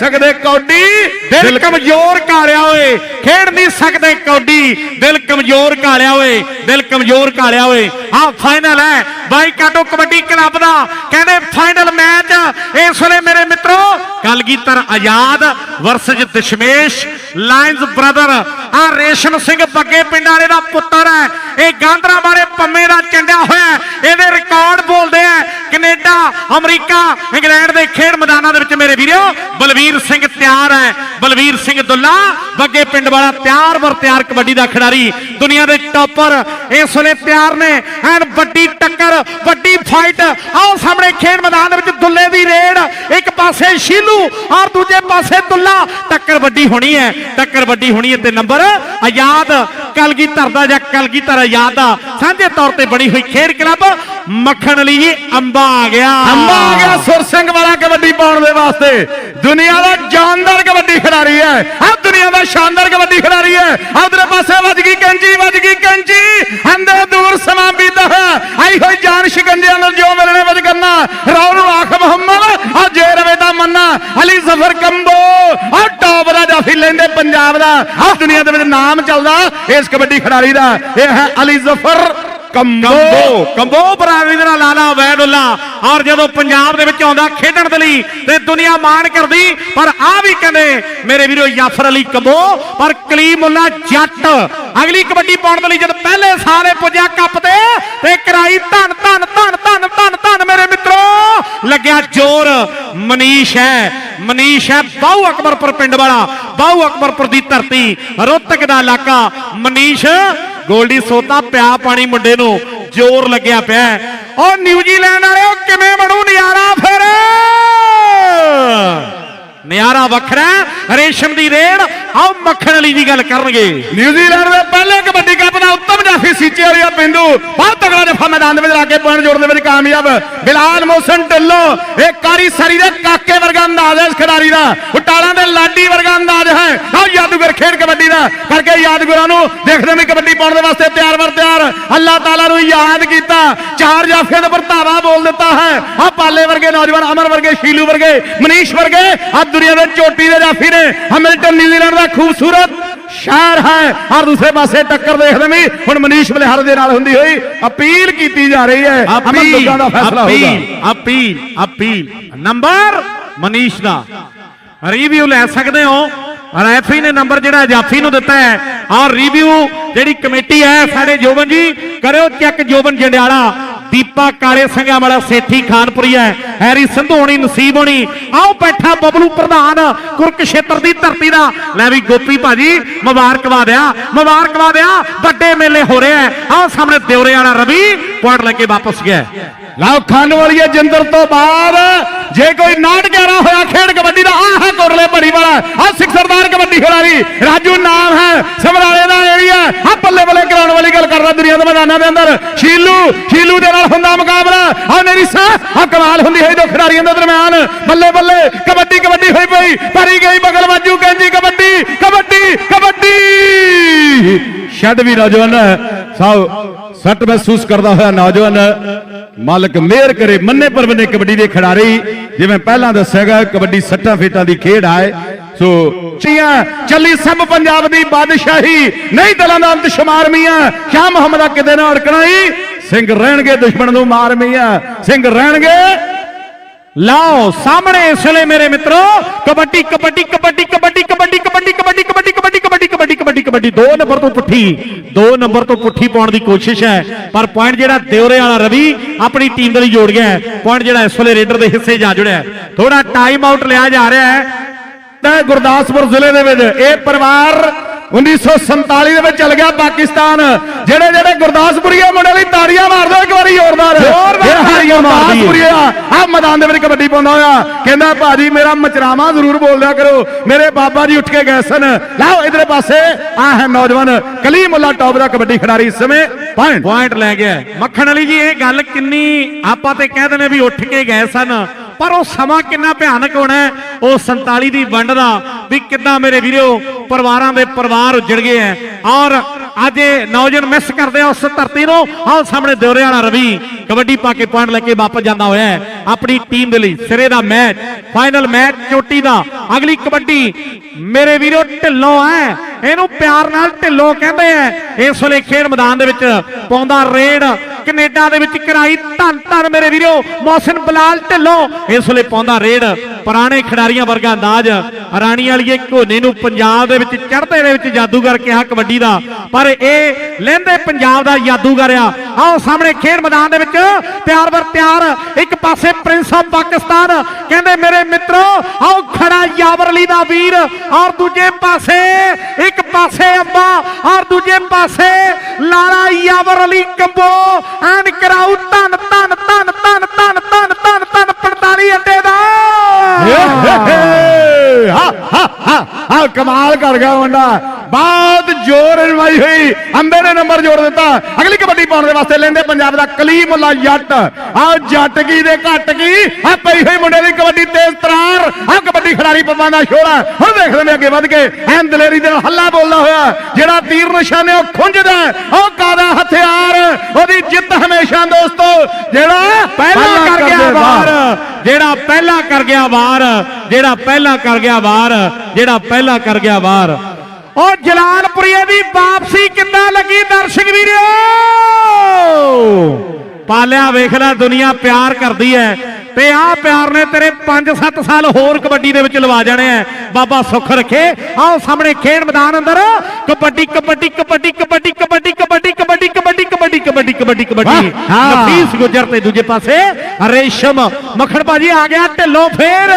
ਸਕਦੇ ਕੌਡੀ ਦਿਲ ਕਮਜ਼ੋਰ ਕਾਲਿਆ ਓਏ। ਖੇਡ ਨਹੀਂ ਸਕਦੇ ਕੌਡੀ ਦਿਲ ਕਮਜ਼ੋਰ ਕਾਲਿਆ ਓਏ। ਦਿਲ ਕਮਜ਼ੋਰ ਕਾਲਿਆ ਓਏ। ਆ ਫਾਈਨਲ ਹੈ। ਬਾਈ ਕਾਟੋ ਕਬੱਡੀ ਕਲੱਬ ਦਾ। ਕਹਿੰਦੇ ਫਾਈਨਲ ਮੈਚ ਇਸ ਵੇਲੇ ਮੇਰੇ ਮਿੱਤਰੋ Kalgidhar Azad versus Dashmesh lions brother, ਆ ਰੇਸ਼ਮ ਸਿੰਘ ਬੱਗੇ ਪਿੰਡ ਵਾਲੇ ਦਾ ਪੁੱਤਰ ਹੈ। ਇਹ ਗਾਂਧਰਾ ਵਾਲੇ ਪੰਮੇ ਦਾ ਚੰਡਿਆ ਹੋਇਆ ਇਹਦੇ ਰਿਕਾਰਡ ਬੋਲਦੇ ਆ ਕੈਨੇਡਾ, ਅਮਰੀਕਾ, ਇੰਗਲੈਂਡ ਦੇ ਖੇਡ ਮੈਦਾਨਾਂ ਦੇ ਵਿੱਚ ਮੇਰੇ ਵੀਰੋ, ਬਲਵੀਰ ਸਿੰਘ ਤਿਆਰ ਹੈ। ਬਲਵੀਰ ਸਿੰਘ ਦੁੱਲਾ, ਬੱਗੇ ਪਿੰਡ ਵਾਲਾ ਤਿਆਰ ਵਰ ਤਿਆਰ ਕਬੱਡੀ ਦਾ ਖਿਡਾਰੀ, ਦੁਨੀਆ ਦੇ ਟੌਪਰ ਇਸ ਵੇਲੇ ਤਿਆਰ ਨੇ। ਐਨ ਵੱਡੀ ਟੱਕਰ, ਵੱਡੀ ਫਾਈਟ ਆਓ ਸਾਹਮਣੇ ਖੇਡ ਮੈਦਾਨ ਦੇ ਵਿੱਚ ਦੁੱਲੇ ਦੀ ਰੇਡ ਪਾਸੇ ਸ਼ੀਲੂ ਔਰ ਦੂਜੇ ਪਾਸੇ ਦੁੱਲਾ। ਟੱਕਰ ਵੱਡੀ ਹੋਣੀ ਹੈ, ਟੱਕਰ ਵੱਡੀ ਹੋਣੀ ਹੈ ਤੇ ਨੰਬਰ ਆਜ਼ਾਦ। ਕਲਗੀਧਰ ਦਾ ਜਾਂ ਕਲਗੀਧਰ ਆਜ਼ਾਦ ਦਾ ਸਾਂਝੇ ਤੌਰ ਤੇ ਬਣੀ ਹੋਈ ਖੇਡ ਕਲੱਬ ਮੱਖਣ ਲਈ ਜੀ ਅੰਬਾ ਆ ਗਿਆ। ਅੰਬਾ ਆ ਗਿਆ, ਸੁਰ ਸਿੰਘ ਵਾਲਾ ਕਬੱਡੀ ਪਾਉਣ ਦੇ ਵਾਸਤੇ। ਦੁਨੀਆ ਦਾ ਜਾਨਦਾਰ ਕਬੱਡੀ ਖਿਡਾਰੀ ਹੈ। ਦੁਨੀਆ ਦਾ ਸ਼ਾਨਦਾਰ ਕਬੱਡੀ ਖਿਡਾਰੀ ਹੈ। ਉਧਰ ਪਾਸੇ ਵੱਜ ਗਈ ਕੈਂਚੀ, ਵੱਜ ਗਈ ਕੈਂਚੀ। ਅੰਦਰ ਦੂਰ ਸਮਾਂ ਬੀਤਾ ਹੈ। ਆਈ ਹੋਈ ਜਾਨ ਸ਼ਿਕੰਜਿਆਂ ਨਾਲ ਜੋ ਮਿਲਣੇ ਵਜ ਕਰਨਾ। ਰੌਲ ਆਖ ਮੁਹੰਮਦ ਆ ਜੇ ਰਵੇ ਦਾ ਮੰਨਾ। ਅਲੀ ਜ਼ਫਰ ਕੰਬੋ ਆ ਟੌਪ ਦਾ ਜਾਫੀ ਲੈਂਦੇ ਪੰਜਾਬ ਦਾ। ਆ ਦੁਨੀਆ ਦੇ ਵਿੱਚ ਨਾਮ ਚੱਲਦਾ ਇਸ ਕਬੱਡੀ ਖਿਡਾਰੀ ਦਾ। ਇਹ ਹੈ ਅਲੀ ਜ਼ਫਰ। Combo combo. ਬਰਾਦਰੀ ਦੇ ਲਾਲਾ ਵੈਦੁੱਲਾ। ਔਰ ਜਦੋਂ ਪੰਜਾਬ ਦੇ ਵਿੱਚ ਆਉਂਦਾ ਖੇਡਣ ਦੇ ਲਈ ਤੇ ਦੁਨੀਆ ਮਾਣ ਕਰਦੀ ਪਰ ਆ ਵੀ ਕਹਿੰਦੇ ਮੇਰੇ ਵੀਰੋ ਯਾਫਰ ਅਲੀ ਕੰਬੋ ਪਰ ਕਲੀਮੁੱਲਾ ਜੱਟ। ਅਗਲੀ ਕਬੱਡੀ ਪਾਉਣ ਦੇ ਲਈ ਜਦ ਪਹਿਲੇ ਸਾਲੇ ਪੁੱਜਿਆ ਕੱਪ ਤੇ ਤੇ ਕਰਾਈ ਧੰਨ ਧੰਨ ਧੰਨ ਧੰਨ ਧੰਨ ਧੰਨ ਮੇਰੇ ਮਿੱਤਰੋ ਲੱਗਿਆ ਜ਼ੋਰ। ਮਨੀਸ਼ ਹੈ ਮਨੀਸ਼ ਹੈ ਬਾਹੂ ਅਕਬਰਪੁਰ ਪਿੰਡ ਵਾਲਾ ਬਾਹੂ ਅਕਬਰਪੁਰ ਦੀ ਧਰਤੀ ਰੋਹਤਕ ਦਾ ਇਲਾਕਾ। ਮਨੀਸ਼ ਗੋਲਡੀ ਸੋਤਾ ਪਿਆ ਪਾਣੀ ਮੁੰਡੇ ਨੂੰ, ਜ਼ੋਰ ਲੱਗਿਆ ਪਿਆ। ਉਹ ਨਿਊਜ਼ੀਲੈਂਡ ਵਾਲਿਓ, ਕਿਵੇਂ ਬਣੂ ਨਿਆਰਾ ਫਿਰ? ਨਜ਼ਾਰਾ ਵੱਖਰਾ ਰੇਸ਼ਮ ਦੀ ਰੇਡ ਆਓ ਮੱਖਣ ਵਾਲੀ ਦੀ ਗੱਲ ਕਰਨਗੇ। ਨਿਊਜ਼ੀਲੈਂਡ ਦੇ ਪਹਿਲੇ ਕਬੱਡੀ ਕੱਪ ਦਾ ਉੱਤਮ ਜਾਫੀ ਸੀਚੇ ਵਾਲੀ ਆ ਪਿੰਡੂ ਬਹੁਤ ਤਗੜਾ ਜਫਾ ਮੈਦਾਨ ਦੇ ਵਿੱਚ ਲਾ ਕੇ ਪੁਆਇੰਟ ਜੋੜਨ ਦੇ ਵਿੱਚ ਕਾਮਯਾਬ। ਬਿਲਾਲ, ਮੋਹਸਨ, ਢਿੱਲੋਂ, ਇਹ ਕਾਰੀ ਸਰੀ ਦੇ ਕਾਕੇ ਵਰਗਾ ਅੰਦਾਜ਼ ਹੈ ਇਸ ਖਿਡਾਰੀ ਦਾ। ਉਟਾਲਾਂ ਦੇ ਲਾਡੀ ਵਰਗਾ ਅੰਦਾਜ਼ ਹੈ। ਆਹ ਜਾਦੂਗਰ ਖੇਡ ਕਬੱਡੀ ਦਾ। ਕਰਕੇ ਯਾਦਗੁਰਾਂ ਨੂੰ ਦੇਖਦੇ ਨੇ ਕਬੱਡੀ ਪਾਉਣ ਦੇ ਵਾਸਤੇ ਤਿਆਰ ਵਰ ਤਿਆਰ। ਅੱਲਾਹ ਤਾਲਾ ਨੂੰ ਯਾਦ ਕੀਤਾ। ਚਾਰ ਜਾਫੀਆਂ ਦੇ ਵਰਤਾਵਾ ਬੋਲ ਦਿੱਤਾ ਹੈ। ਆ ਪਾਲੇ ਵਰਗੇ ਨੌਜਵਾਨ ਅਮਰ ਵਰਗੇ, ਸ਼ੀਲੂ ਵਰਗੇ, ਮਨੀਸ਼ ਵਰਗੇ ਆ ਦੁਨੀਆ ਦੇ ਚੋਟੀ ਦੇ ਜਾਫੀ ਨੇ। ਹੈਮਿਲਟਨ ਨਿਊਜ਼ੀਲੈਂਡ ਦਾ ਖੂਬਸੂਰਤ ਸ਼ਹਿਰ ਹੈ। ਔਰ ਦੂਸਰੇ ਪਾਸੇ ਟੱਕਰ ਦੇਖਦੇ ਵੀ ਹੁਣ ਮਨੀਸ਼ ਬਲਿਹਾਰ ਦੇ ਨਾਲ ਹੁੰਦੀ ਹੋਈ ਅਪੀਲ ਕੀਤੀ ਜਾ ਰਹੀ ਹੈ। ਅਮਨ ਦੁੱਗਾ ਦਾ ਫੈਸਲਾ ਹੋਊਗਾ। Appeal appeal. Appeal number Manish ਦਾ। ਰਿਵਿਊ ਲੈ ਸਕਦੇ ਹੋ। ਰੈਫਰੀ ਨੇ ਨੰਬਰ ਜਿਹੜਾ ਜਾਫੀ ਨੂੰ ਦਿੱਤਾ ਹੈ। ਔਰ ਰਿਵਿਊ ਜਿਹੜੀ ਕਮੇਟੀ ਹੈ ਸਾਡੇ ਜੋਬਨ ਜੀ ਕਰਿਓ ਚੈੱਕ ਜੋਬਨ ਜੰਡਿਆਲਾ। ਦੀਪਾ ਕਾਲੇ ਸਿੰਘਾਂ ਵਾਲਾ ਸੇਠੀ ਖਾਨਪੁਰੀ ਹੈਰੀ ਸੰਧੂ ਹੋਣੀ, ਨਸੀਬ ਹੋਣੀ। ਆਓ ਬੈਠਾ ਬਬਲੂ ਪ੍ਰਧਾਨ ਕੁਰਕਸ਼ੇਤਰ ਦੀ ਧਰਤੀ ਦਾ। ਲੈ ਵੀ ਗੋਪੀ ਭਾਜੀ ਮੁਬਾਰਕਬਾਦ ਆ ਮੁਬਾਰਕਬਾਦ ਆ ਵੱਡੇ ਮੇਲੇ ਹੋ ਰਿਹਾ ਹੈ। ਆਓ ਸਾਹਮਣੇ ਦਿਉਰੇ ਵਾਲਾ ਰਵੀ, ਪੁਆਇੰਟ ਲੈ ਕੇ ਵਾਪਸ ਗਿਆ। ਲਓ, ਖੰਡ ਵਾਲੀਏ ਜਿੰਦਰ ਤੋਂ ਬਾਅਦ ਜੇ ਕੋਈ 911 ਹੋਇਆ, ਖੇਡ ਕਬੱਡੀ ਦਾ ਆਹ ਹੈ ਕੋਰਲੇ ਭਰੀ ਵਾਲਾ। ਆ ਸਿੱਖ ਸਰਦਾਰ ਕਬੱਡੀ ਖਿਡਾਰੀ, ਰਾਜੂ ਨਾਮ ਹੈ, ਸਮਰਾਲੇ ਦਾ ਏਰੀਆ ਆ ਬੱਲੇ ਬੱਲੇ ਕਰਾਉਣ ਵਾਲੀ ਗੱਲ ਕਰਦਾ ਦੁਨੀਆ ਦੇ ਮੈਦਾਨਾਂ ਦੇ ਅੰਦਰ। ਸ਼ੀਲੂ ਸ਼ੀਲੂ ਦੇ ਨਾਲ ਹੁੰਦਾ ਮੁਕਾਬਲਾ। ਆ ਮੇਰੀ ਸਾਹ ਆ ਕਮਾਲ ਹੁੰਦੀ ਹੈ ਦੋ ਖਿਡਾਰੀਆਂ ਦੇ ਦਰਮਿਆਨ। ਬੱਲੇ ਬੱਲੇ, ਕਬੱਡੀ ਕਬੱਡੀ ਹੋਈ ਪਈ, ਭਰੀ ਗਈ ਬਗਲ ਵਾਜੂ ਕਹਿੰਦੀ ਕਬੱਡੀ ਕਬੱਡੀ ਕਬੱਡੀ। ਛੱਡ ਵੀ ਨੌਜਵਾਨ ਸਾਹ ਸੱਟ ਮਹਿਸੂਸ ਕਰਦਾ ਹੋਇਆ ਨੌਜਵਾਨ। ਮਾਲਕ ਮਿਹਰ ਕਰੇ, ਮੰਨੇ ਪਰਵਨੇ ਕਬੱਡੀ ਦੇ ਖਿਡਾਰੀ। ਜਿਵੇਂ ਪਹਿਲਾਂ ਦੱਸਿਆ ਗਿਆ, ਕਬੱਡੀ ਸੱਟਾਂ ਫੇਟਾਂ ਦੀ ਖੇਡ ਆਏ ਸੋ ਚੀਆਂ ਚੱਲੀ ਸਭ ਪੰਜਾਬ ਦੀ ਬਾਦਸ਼ਾਹੀ। ਨਹੀਂ ਦਲਾਂ ਦਾ ਅੰਤ ਸ਼ੁਮਾਰ ਮੀਆਂ। ਸ਼ਾਹ ਮੁਹੰਮਦਾ ਕਿਤੇ ਨਾ ਅੜਕਣਾ ਹੀ ਸਿੰਘ ਰਹਿਣਗੇ ਦੁਸ਼ਮਣ ਨੂੰ ਮਾਰ ਮੀਆਂ। ਸਿੰਘ ਰਹਿਣਗੇ ਲਾਓ ਸਾਹਮਣੇ ਇਸ ਵੇਲੇ ਮੇਰੇ ਮਿੱਤਰੋ ਕਬੱਡੀ ਕਬੱਡੀ ਕਬੱਡੀ ਕਬੱਡੀ ਕਬੱਡੀ ਕਬੱਡੀ ਕਬੱਡੀ ਕਬੱਡੀ ਕਬੱਡੀ ਕਬੱਡੀ ਕਬੱਡੀ ਕਬੱਡੀ ਕਬੱਡੀ ਦੋ ਨੰਬਰ ਤੋਂ ਪੁੱਠੀ ਦੋ ਨੰਬਰ ਤੋਂ ਪੁੱਠੀ ਪਾਉਣ ਦੀ ਕੋਸ਼ਿਸ਼ ਹੈ ਪਰ ਪੁਆਇੰਟ ਜਿਹੜਾ ਦਿਉਰੇ ਵਾਲਾ ਰਵੀ ਆਪਣੀ ਟੀਮ ਦੇ ਲਈ ਜੋੜ ਗਿਆ ਪੁਆਇੰਟ ਜਿਹੜਾ ਇਸ ਵੇਲੇ ਰੇਡਰ ਦੇ ਹਿੱਸੇ ਜਾ ਜੁੜਿਆ ਥੋੜਾ ਟਾਈਮ ਆਊਟ ਲਿਆ ਜਾ ਰਿਹਾ ਹੈ ਤਾਂ ਗੁਰਦਾਸਪੁਰ ਜ਼ਿਲ੍ਹੇ ਦੇ ਵਿੱਚ ਇਹ ਪਰਿਵਾਰ 1947 ਦੇ ਵਿੱਚ ਚਲ ਗਿਆ ਪਾਕਿਸਤਾਨ। ਜਿਹੜੇ ਜਿਹੜੇ ਗੁਰਦਾਸਪੁਰੀਆ ਮੁੰਡੇ ਲਈ ਤਾੜੀਆਂ ਮਾਰ ਦਿਓ ਇੱਕ ਵਾਰੀ ਜ਼ੋਰਦਾਰ ਜ਼ੋਰਦਾਰ ਇਹ ਤਾੜੀਆਂ ਮਾਰ ਦਈਏ। ਗੁਰਦਾਸਪੁਰੀਆ। ਆ ਮੈਦਾਨ ਦੇ ਵਿੱਚ ਕਬੱਡੀ ਪਾਉਂਦਾ ਹੋਇਆ। ਕਹਿੰਦਾ ਭਾਜੀ ਮੇਰਾ ਮਚਰਾਵਾ ਜ਼ਰੂਰ ਬੋਲਿਆ ਕਰੋ। ਮੇਰੇ ਬਾਬਾ ਜੀ ਉੱਠ ਕੇ ਗਏ ਸਨ। ਲਓ ਇਧਰੇ ਪਾਸੇ। ਆ ਹੈ ਨੌਜਵਾਨ ਕਲੀਮੁੱਲਾ ਟੌਪ ਦਾ ਕਬੱਡੀ ਖਿਡਾਰੀ ਇਸ ਸਮੇਂ। ਪੁਆਇੰਟ ਪੁਆਇੰਟ ਲੈ ਗਿਆ। ਮੱਖਣ ਵਾਲੀ ਜੀ ਇਹ ਗੱਲ ਕਿੰਨੀ ਆਪਾਂ ਤੇ ਕਹਿ ਦਿੰਦੇ ਵੀ ਉੱਠ ਕੇ ਗਏ ਸਨ। ਪਰ ਉਹ ਸਮਾਂ ਕਿੰਨਾ ਭਿਆਨਕ ਹੋਣਾ ਉਹ 47 ਦੀ ਵੰਡ ਦਾ ਵੀ ਕਿੱਦਾਂ ਮੇਰੇ ਵੀਰੋ, ਪਰਿਵਾਰਾਂ ਦੇ ਪਰਿਵਾਰ ਉਜੜ ਗਏ ਐ ਔਰ ਅੱਜ ਇਹ ਨੌਜਵਾਨ ਮਿਸ ਕਰਦੇ ਆ ਉਸ ਧਰਤੀ ਨੂੰ। ਆਹ ਸਾਹਮਣੇ ਦਿਉਰੇ ਵਾਲਾ ਰਵੀ, ਕਬੱਡੀ ਪਾ ਕੇ ਪੁਆਇੰਟ ਲੈ ਕੇ ਵਾਪਸ ਜਾਂਦਾ ਹੋਇਆ ਹੈ। ਆਪਣੀ ਟੀਮ ਦੇ ਲਈ ਸਿਰੇ ਦਾ ਮੈਚ ਫਾਈਨਲ ਮੈਚ ਚੋਟੀ ਦਾ। ਅਗਲੀ ਕਬੱਡੀ ਮੇਰੇ ਵੀਰੋ ਢਿੱਲੋਂ ਹੈ। ਇਹਨੂੰ ਪਿਆਰ ਨਾਲ ਢਿੱਲੋਂ ਕਹਿੰਦੇ ਆ। ਇਸ ਵੇਲੇ ਖੇਡ ਮੈਦਾਨ ਦੇ ਵਿੱਚ ਪਾਉਂਦਾ ਰੇਡ। ਕੈਨੇਡਾ ਦੇ ਵਿੱਚ ਕਰਾਈ ਧੰਨ ਧੰਨ ਮੇਰੇ ਵੀਰੋ ਮੌਸਨ ਬਲਾਲ ਢਿੱਲੋਂ। ਇਸ ਵੇਲੇ ਪਾਉਂਦਾ ਰੇਡ। ਪੁਰਾਣੇ ਖਿਡਾਰੀਆਂ ਵਰਗਾ ਅੰਦਾਜ਼। ਰਾਣੀ ਵਾਲੀਏ ਘੋਨੇ ਨੂੰ ਪੰਜਾਬ ਦੇ ਵਿੱਚ ਚੜ੍ਹਦੇ ਦੇ ਵਿੱਚ ਜਾਦੂਗਰ ਕਿਹਾ ਕਬੱਡੀ ਦਾ। ਪਰ ਇਹ ਲਹਿੰਦੇ ਪੰਜਾਬ ਦਾ ਜਾਦੂਗਰ ਆ। ਆਓ ਸਾਹਮਣੇ ਖੇਡ ਮੈਦਾਨ ਦੇ ਵਿੱਚ, ਤਿਆਰ ਬਰ ਤਿਆਰ, ਇੱਕ ਪਾਸੇ ਪ੍ਰਿੰਸ ਆਫ ਪਾਕਿਸਤਾਨ। ਕਹਿੰਦੇ, ਮੇਰੇ ਮਿੱਤਰੋ, ਆਓ ਖੜਾ ਯਾਵਰ ਅਲੀ ਦਾ ਵੀਰ, ਔਰ ਦੂਜੇ ਪਾਸੇ, ਇੱਕ ਪਾਸੇ ਅੰਬਾ, ਔਰ ਦੂਜੇ ਪਾਸੇ ਲਾਲਾ ਯਾਵਰ ਅਲੀ ਕੰਬੋ। ਐਨ ਕਰਾਉ ਧੰਨ ਧੰਨ ਧੰਨ ਧੰਨ ਧੰਨ ਧੰਨ ਧੰਨ ਧੰਨ 45 ਅੱਡੇ ਦਾ। ਹਾ ਹਾ ਹਾ, ਕਮਾਲ ਕਰ ਗਿਆ ਮੁੰਡਾ। ਬਹੁਤ ਜ਼ੋਰ ਰਵਾਈ ਹੋਈ। ਅੰਬੇ ਨੇ ਨੰਬਰ ਜੋੜ ਦਿੱਤਾ। ਅਗਲੀ ਕਬੱਡੀ ਪਾਉਣ ਦੇ ਵਾਸਤੇ ਲੈਂਦੇ ਪੰਜਾਬ ਦਾ ਕਲੀਮੁੱਲਾ ਜੱਟ। ਆ ਜੱਟ ਕੀ ਦੇ ਘੱਟ ਕੀ? ਆ ਪਈ ਹੋਈ ਮੁੰਡੇ ਦੀ ਕਬੱਡੀ ਤੇਜ਼ ਤਰਾਰ। ਆ ਕਬੱਡੀ ਖਿਡਾਰੀ ਪੱਪਾਂ ਦਾ ਸ਼ੋਰਾ ਹੁਣ ਦੇਖਦੇ ਨੇ ਅੱਗੇ ਵੱਧ ਕੇ। ਐਨ ਦਲੇਰੀ ਦੇ ਨਾਲ ਹੱਲਾ ਬੋਲਦਾ ਹੋਇਆ। ਜਿਹੜਾ ਤੀਰ ਨਿਸ਼ਾਨੇ ਉਹ ਖੁੰਝਦਾ ਉਹ ਕਾਦਾ ਹਥਿਆਰ? ਉਹਦੀ ਜਿੱਤ ਹਮੇਸ਼ਾ ਦੋਸਤੋ ਜਿਹੜਾ ਪਹਿਲਾ ਕਰ ਗਿਆ ਵਾਰ। ਜਿਹੜਾ ਪਹਿਲਾ ਕਰ ਗਿਆ ਵਾਰ ਜਿਹੜਾ ਪਹਿਲਾ ਕਰ ਗਿਆ ਵਾਰ ਜਿਹੜਾ ਪਹਿਲਾ ਕਰ ਗਿਆ ਵਾਰ। ਉਹ ਜਲਾਲਪੁਰੀਏ ਦੀ ਵਾਪਸੀ ਕਿੱਦਾਂ ਲੱਗੀ ਦਰਸ਼ਕ ਵੀਰੋ ਪਾਲਿਆ ਵੇਖ ਲੈ ਦੁਨੀਆ ਪਿਆਰ ਕਰਦੀ ਹੈ ਤੇ ਆਹ ਪਿਆਰ ਨੇ ਤੇਰੇ 5-7 ਸਾਲ ਹੋਰ ਕਬੱਡੀ ਦੇ ਵਿੱਚ ਲਵਾ ਜਾਣੇ ਆ ਬਾਬਾ ਸੁੱਖ ਰੱਖੇ ਆਓ ਸਾਹਮਣੇ ਖੇਡ ਮੈਦਾਨ ਅੰਦਰ ਕਬੱਡੀ ਕਬੱਡੀ ਕਬੱਡੀ ਕਬੱਡੀ ਕਬੱਡੀ ਕਬੱਡੀ ਕਬੱਡੀ ਕਬੱਡੀ ਕਬੱਡੀ ਕਬੱਡੀ ਕਬੱਡੀ ਕਬੱਡੀ। ਨਫੀਸ ਗੁਜਰ ਤੇ ਦੂਜੇ ਪਾਸੇ ਰੇਸ਼ਮ ਮੱਖਣ ਭਾਜੀ ਆ ਗਿਆ ਢਿੱਲੋਂ ਫੇਰ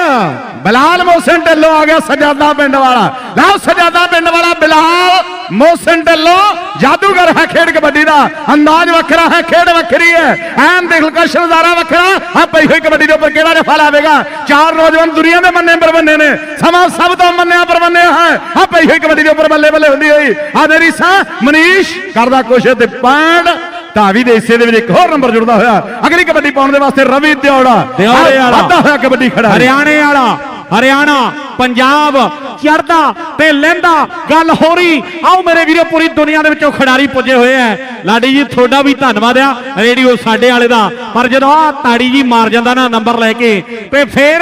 ਬਲਾਲ ਮੋਹਸਨ ਢਿੱਲੋਂ ਆ ਗਿਆ ਸਜਾਦਾ ਪਿੰਡ ਵਾਲਾ। ਲਓ ਸਜਾਦਾ ਪਿੰਡ ਵਾਲਾ ਬਲਾਲ ਮੋਹਸਨ ਢਿੱਲੋਂ ਜਾਦੂਗਰ ਹੈ ਖੇਡ ਕਬੱਡੀ ਦਾ। ਅੰਦਾਜ਼ ਵੱਖਰਾ ਹੈ ਖੇਡ ਵੱਖਰੀ ਹੈ। ਐਨ ਦਿਲਕਸ਼ ਨਜ਼ਾਰਾ ਵੱਖਰਾ। ਆ ਪਈ ਹੋਈ ਕਬੱਡੀ ਦੇ ਉੱਪਰ ਕਿਹੜਾ ਜਫਾ ਲਾਵੇਗਾ? ਚਾਰ ਨੌਜਵਾਨ ਦੁਨੀਆ ਦੇ ਮੰਨੇ ਪਰਵੰਨੇ ਨੇ। ਸਮਾਂ ਸਭ ਤੋਂ ਮੰਨਿਆ ਪਰਵੰਨਿਆ ਹੈ। ਆ ਪਈ ਹੋਈ ਕਬੱਡੀ ਦੇ ਉੱਪਰ ਬੱਲੇ ਬੱਲੇ ਹੁੰਦੀ ਹੋਈ। ਆ ਮੇਰੀ ਸਾਹ ਮਨੀਸ਼ ਕਰਦਾ ਕੁਛ ਤੇ ਪੈਂਡ। ਧਾਵੀ ਦੇ ਹਿੱਸੇ ਦੇ ਵਿੱਚ ਇੱਕ ਹੋਰ ਨੰਬਰ ਜੁੜਦਾ ਹੋਇਆ। ਅਗਲੀ ਕਬੱਡੀ ਪਾਉਣ ਦੇ ਵਾਸਤੇ ਰਵੀ ਦਿਉੜੇ ਵਾਲਾ। ਵਾਧਾ ਹੋਇਆ ਕਬੱਡੀ ਖੜਾ ਹਰਿਆਣੇ ਵਾਲਾ। ਹਰਿਆਣਾ, ਪੰਜਾਬ ਚੜਦਾ ਤੇ ਲਹਿੰਦਾ ਗੱਲ ਹੋ ਰਹੀ, ਆਓ ਮੇਰੇ ਵੀਰੋ, ਪੂਰੀ ਦੁਨੀਆ ਦੇ ਵਿੱਚੋਂ ਖਿਡਾਰੀ ਪੁੱਜੇ ਹੋਏ ਐ। ਲਾਡੀ ਜੀ, ਤੁਹਾਡਾ ਵੀ ਧੰਨਵਾਦ ਆ, ਰੇਡੀਓ ਸਾਡੇ ਵਾਲੇ ਦਾ। ਪਰ ਜਦੋਂ ਆ ਤਾੜੀ ਜੀ ਮਾਰ ਜਾਂਦਾ ਨਾ ਨੰਬਰ ਲੈ ਕੇ, ਤੇ ਫੇਰ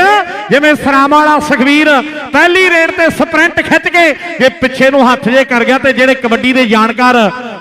ਜਿਵੇਂ ਸਰਾਮਾ ਵਾਲਾ ਸੁਖਵੀਰ ਪਹਿਲੀ ਰੇਡ ਤੇ ਸਪ੍ਰਿੰਟ ਖਿੱਚ ਕੇ ਜੇ ਪਿੱਛੇ ਨੂੰ ਹੱਥ ਜੇ ਕਰ ਗਿਆ ਤੇ ਜਿਹੜੇ ਕਬੱਡੀ ਦੇ ਜਾਣਕਾਰ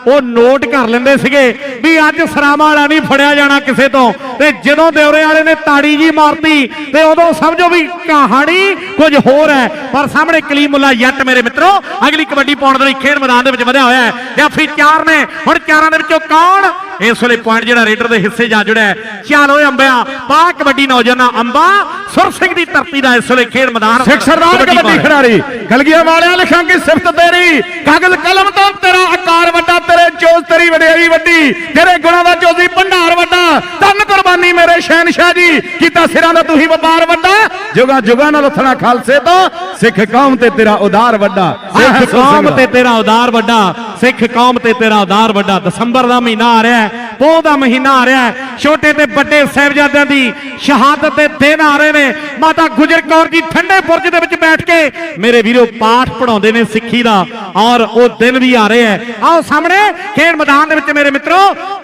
ਉਹ ਨੋਟ ਕਰ ਲੈਂਦੇ ਸੀਗੇ ਵੀ ਅੱਜ ਸਰਾਵਾਂ ਵਾਲਾ ਨਹੀਂ ਫੜਿਆ ਜਾਣਾ ਕਿਸੇ ਤੋਂ। ਤੇ ਜਦੋਂ ਦਿਉਰੇ ਵਾਲੇ ਨੇ ਤਾੜੀ ਜੀ ਮਾਰਤੀ, ਤੇ ਉਦੋਂ ਸਮਝੋ ਵੀ ਕਹਾਣੀ ਕੁਝ ਹੋਰ ਹੈ। ਪਰ ਸਾਹਮਣੇ ਕਲੀਮੁੱਲਾ ਜੱਟ ਮੇਰੇ ਮਿੱਤਰੋ, ਅਗਲੀ ਕਬੱਡੀ ਪਾਉਣ ਦੇ ਲਈ ਖੇਡ ਮੈਦਾਨ ਦੇ ਵਿੱਚ ਵਧਿਆ ਹੋਇਆ ਹੈ। ਜਾਫੀ ਚਾਰ ਨੇ, ਹੁਣ ਚਾਰਾਂ ਦੇ ਵਿੱਚੋਂ ਕੌਣ ਇਸ ਵੇਲੇ ਪੁਆਇੰਟ ਜਿਹੜਾ ਰੇਡਰ ਦੇ ਹਿੱਸੇ ਜਾ ਜੁੜਿਆ। ਚੱਲ ਓਏ ਅੰਬਿਆ ਪਾ ਕਬੱਡੀ ਨੌਜਵਾਨਾਂ ਅੰਬਾ ਸੁਰ ਸਿੰਘ ਦੀ ਧਰਤੀ ਦਾ ਇਸ ਵੇਲੇ ਖੇਡ ਮੈਦਾਨ ਸਿੱਖ ਸਰਦਾਰ ਕਬੱਡੀ। ਖਿਡਾਰੀ ਕਲਗੀਆਂ ਵਾਲਿਆਂ ਲਿਖਾਂ ਕੀ ਸਿਫਤ ਤੇਰੀ ਕਾਗਜ਼ ਕਲਮ ਤੋਂ ਤੇਰਾ ਆਕਾਰ ਵੱਡਾ ਤੇਰੇ ਚੋਜ਼ ਤੇਰੀ ਵਡਿਆਈ ਵੱਡੀ ਤੇਰੇ ਗੁਣਾਂ ਦਾ ਚੋਜ਼ੀ ਭੰਡਾਰ ਵੱਡਾ ਧੰਨ ਕੁਰਬਾਨੀ ਮੇਰੇ ਸ਼ਹਿਨशाह ਜੀ ਕੀਤਾ ਸਿਰਾਂ ਦਾ ਤੂੰ ਹੀ ਵਪਾਰ ਵੱਡਾ ਜੁਗਾ ਜੁਗਾ ਨਾਲ ਉਥਣਾ ਖਾਲਸੇ ਤੋਂ ਸਿੱਖ ਕੌਮ ਤੇ ਤੇਰਾ ਉਦਾਰ ਵੱਡਾ ਸਿੱਖ ਕੌਮ। ਤੇ ਤੇਰਾ ਉਦਾਰ ਵੱਡਾ ਸਿੱਖ ਕੌਮ ਤੇ ਤੇਰਾ ਉਦਾਰ ਵੱਡਾ। ਦਸੰਬਰ ਦਾ ਮਹੀਨਾ ਆ ਰਿਹਾ ਹੈ, ਪੋਹ ਦਾ ਮਹੀਨਾ ਆ ਰਿਹਾ ਹੈ। ਛੋਟੇ ਤੇ ਵੱਡੇ ਸਾਹਿਬਜ਼ਾਦਿਆਂ ਦੀ ਸ਼ਹਾਦਤ ਦੇ ਦਿਨ ਆ ਰਹੇ ਨੇ। ਮਾਤਾ ਗੁਜਰ ਕੌਰ ਜੀ ਠੰਡੇ ਬੁਰਜ ਦੇ ਵਿੱਚ ਬੈਠ ਕੇ ਮੇਰੇ ਵੀਰੋ ਪਾਠ ਪੜਾਉਂਦੇ ਨੇ ਸਿੱਖੀ ਦਾ, ਔਰ ਉਹ ਦਿਨ ਵੀ ਆ ਰਿਹਾ ਹੈ। ਆਓ ਸਾਹਮਣੇ ਖੇਡ ਮੈਦਾਨ ਦੇ ਵਿੱਚ ਮੇਰੇ ਮਿੱਤਰੋ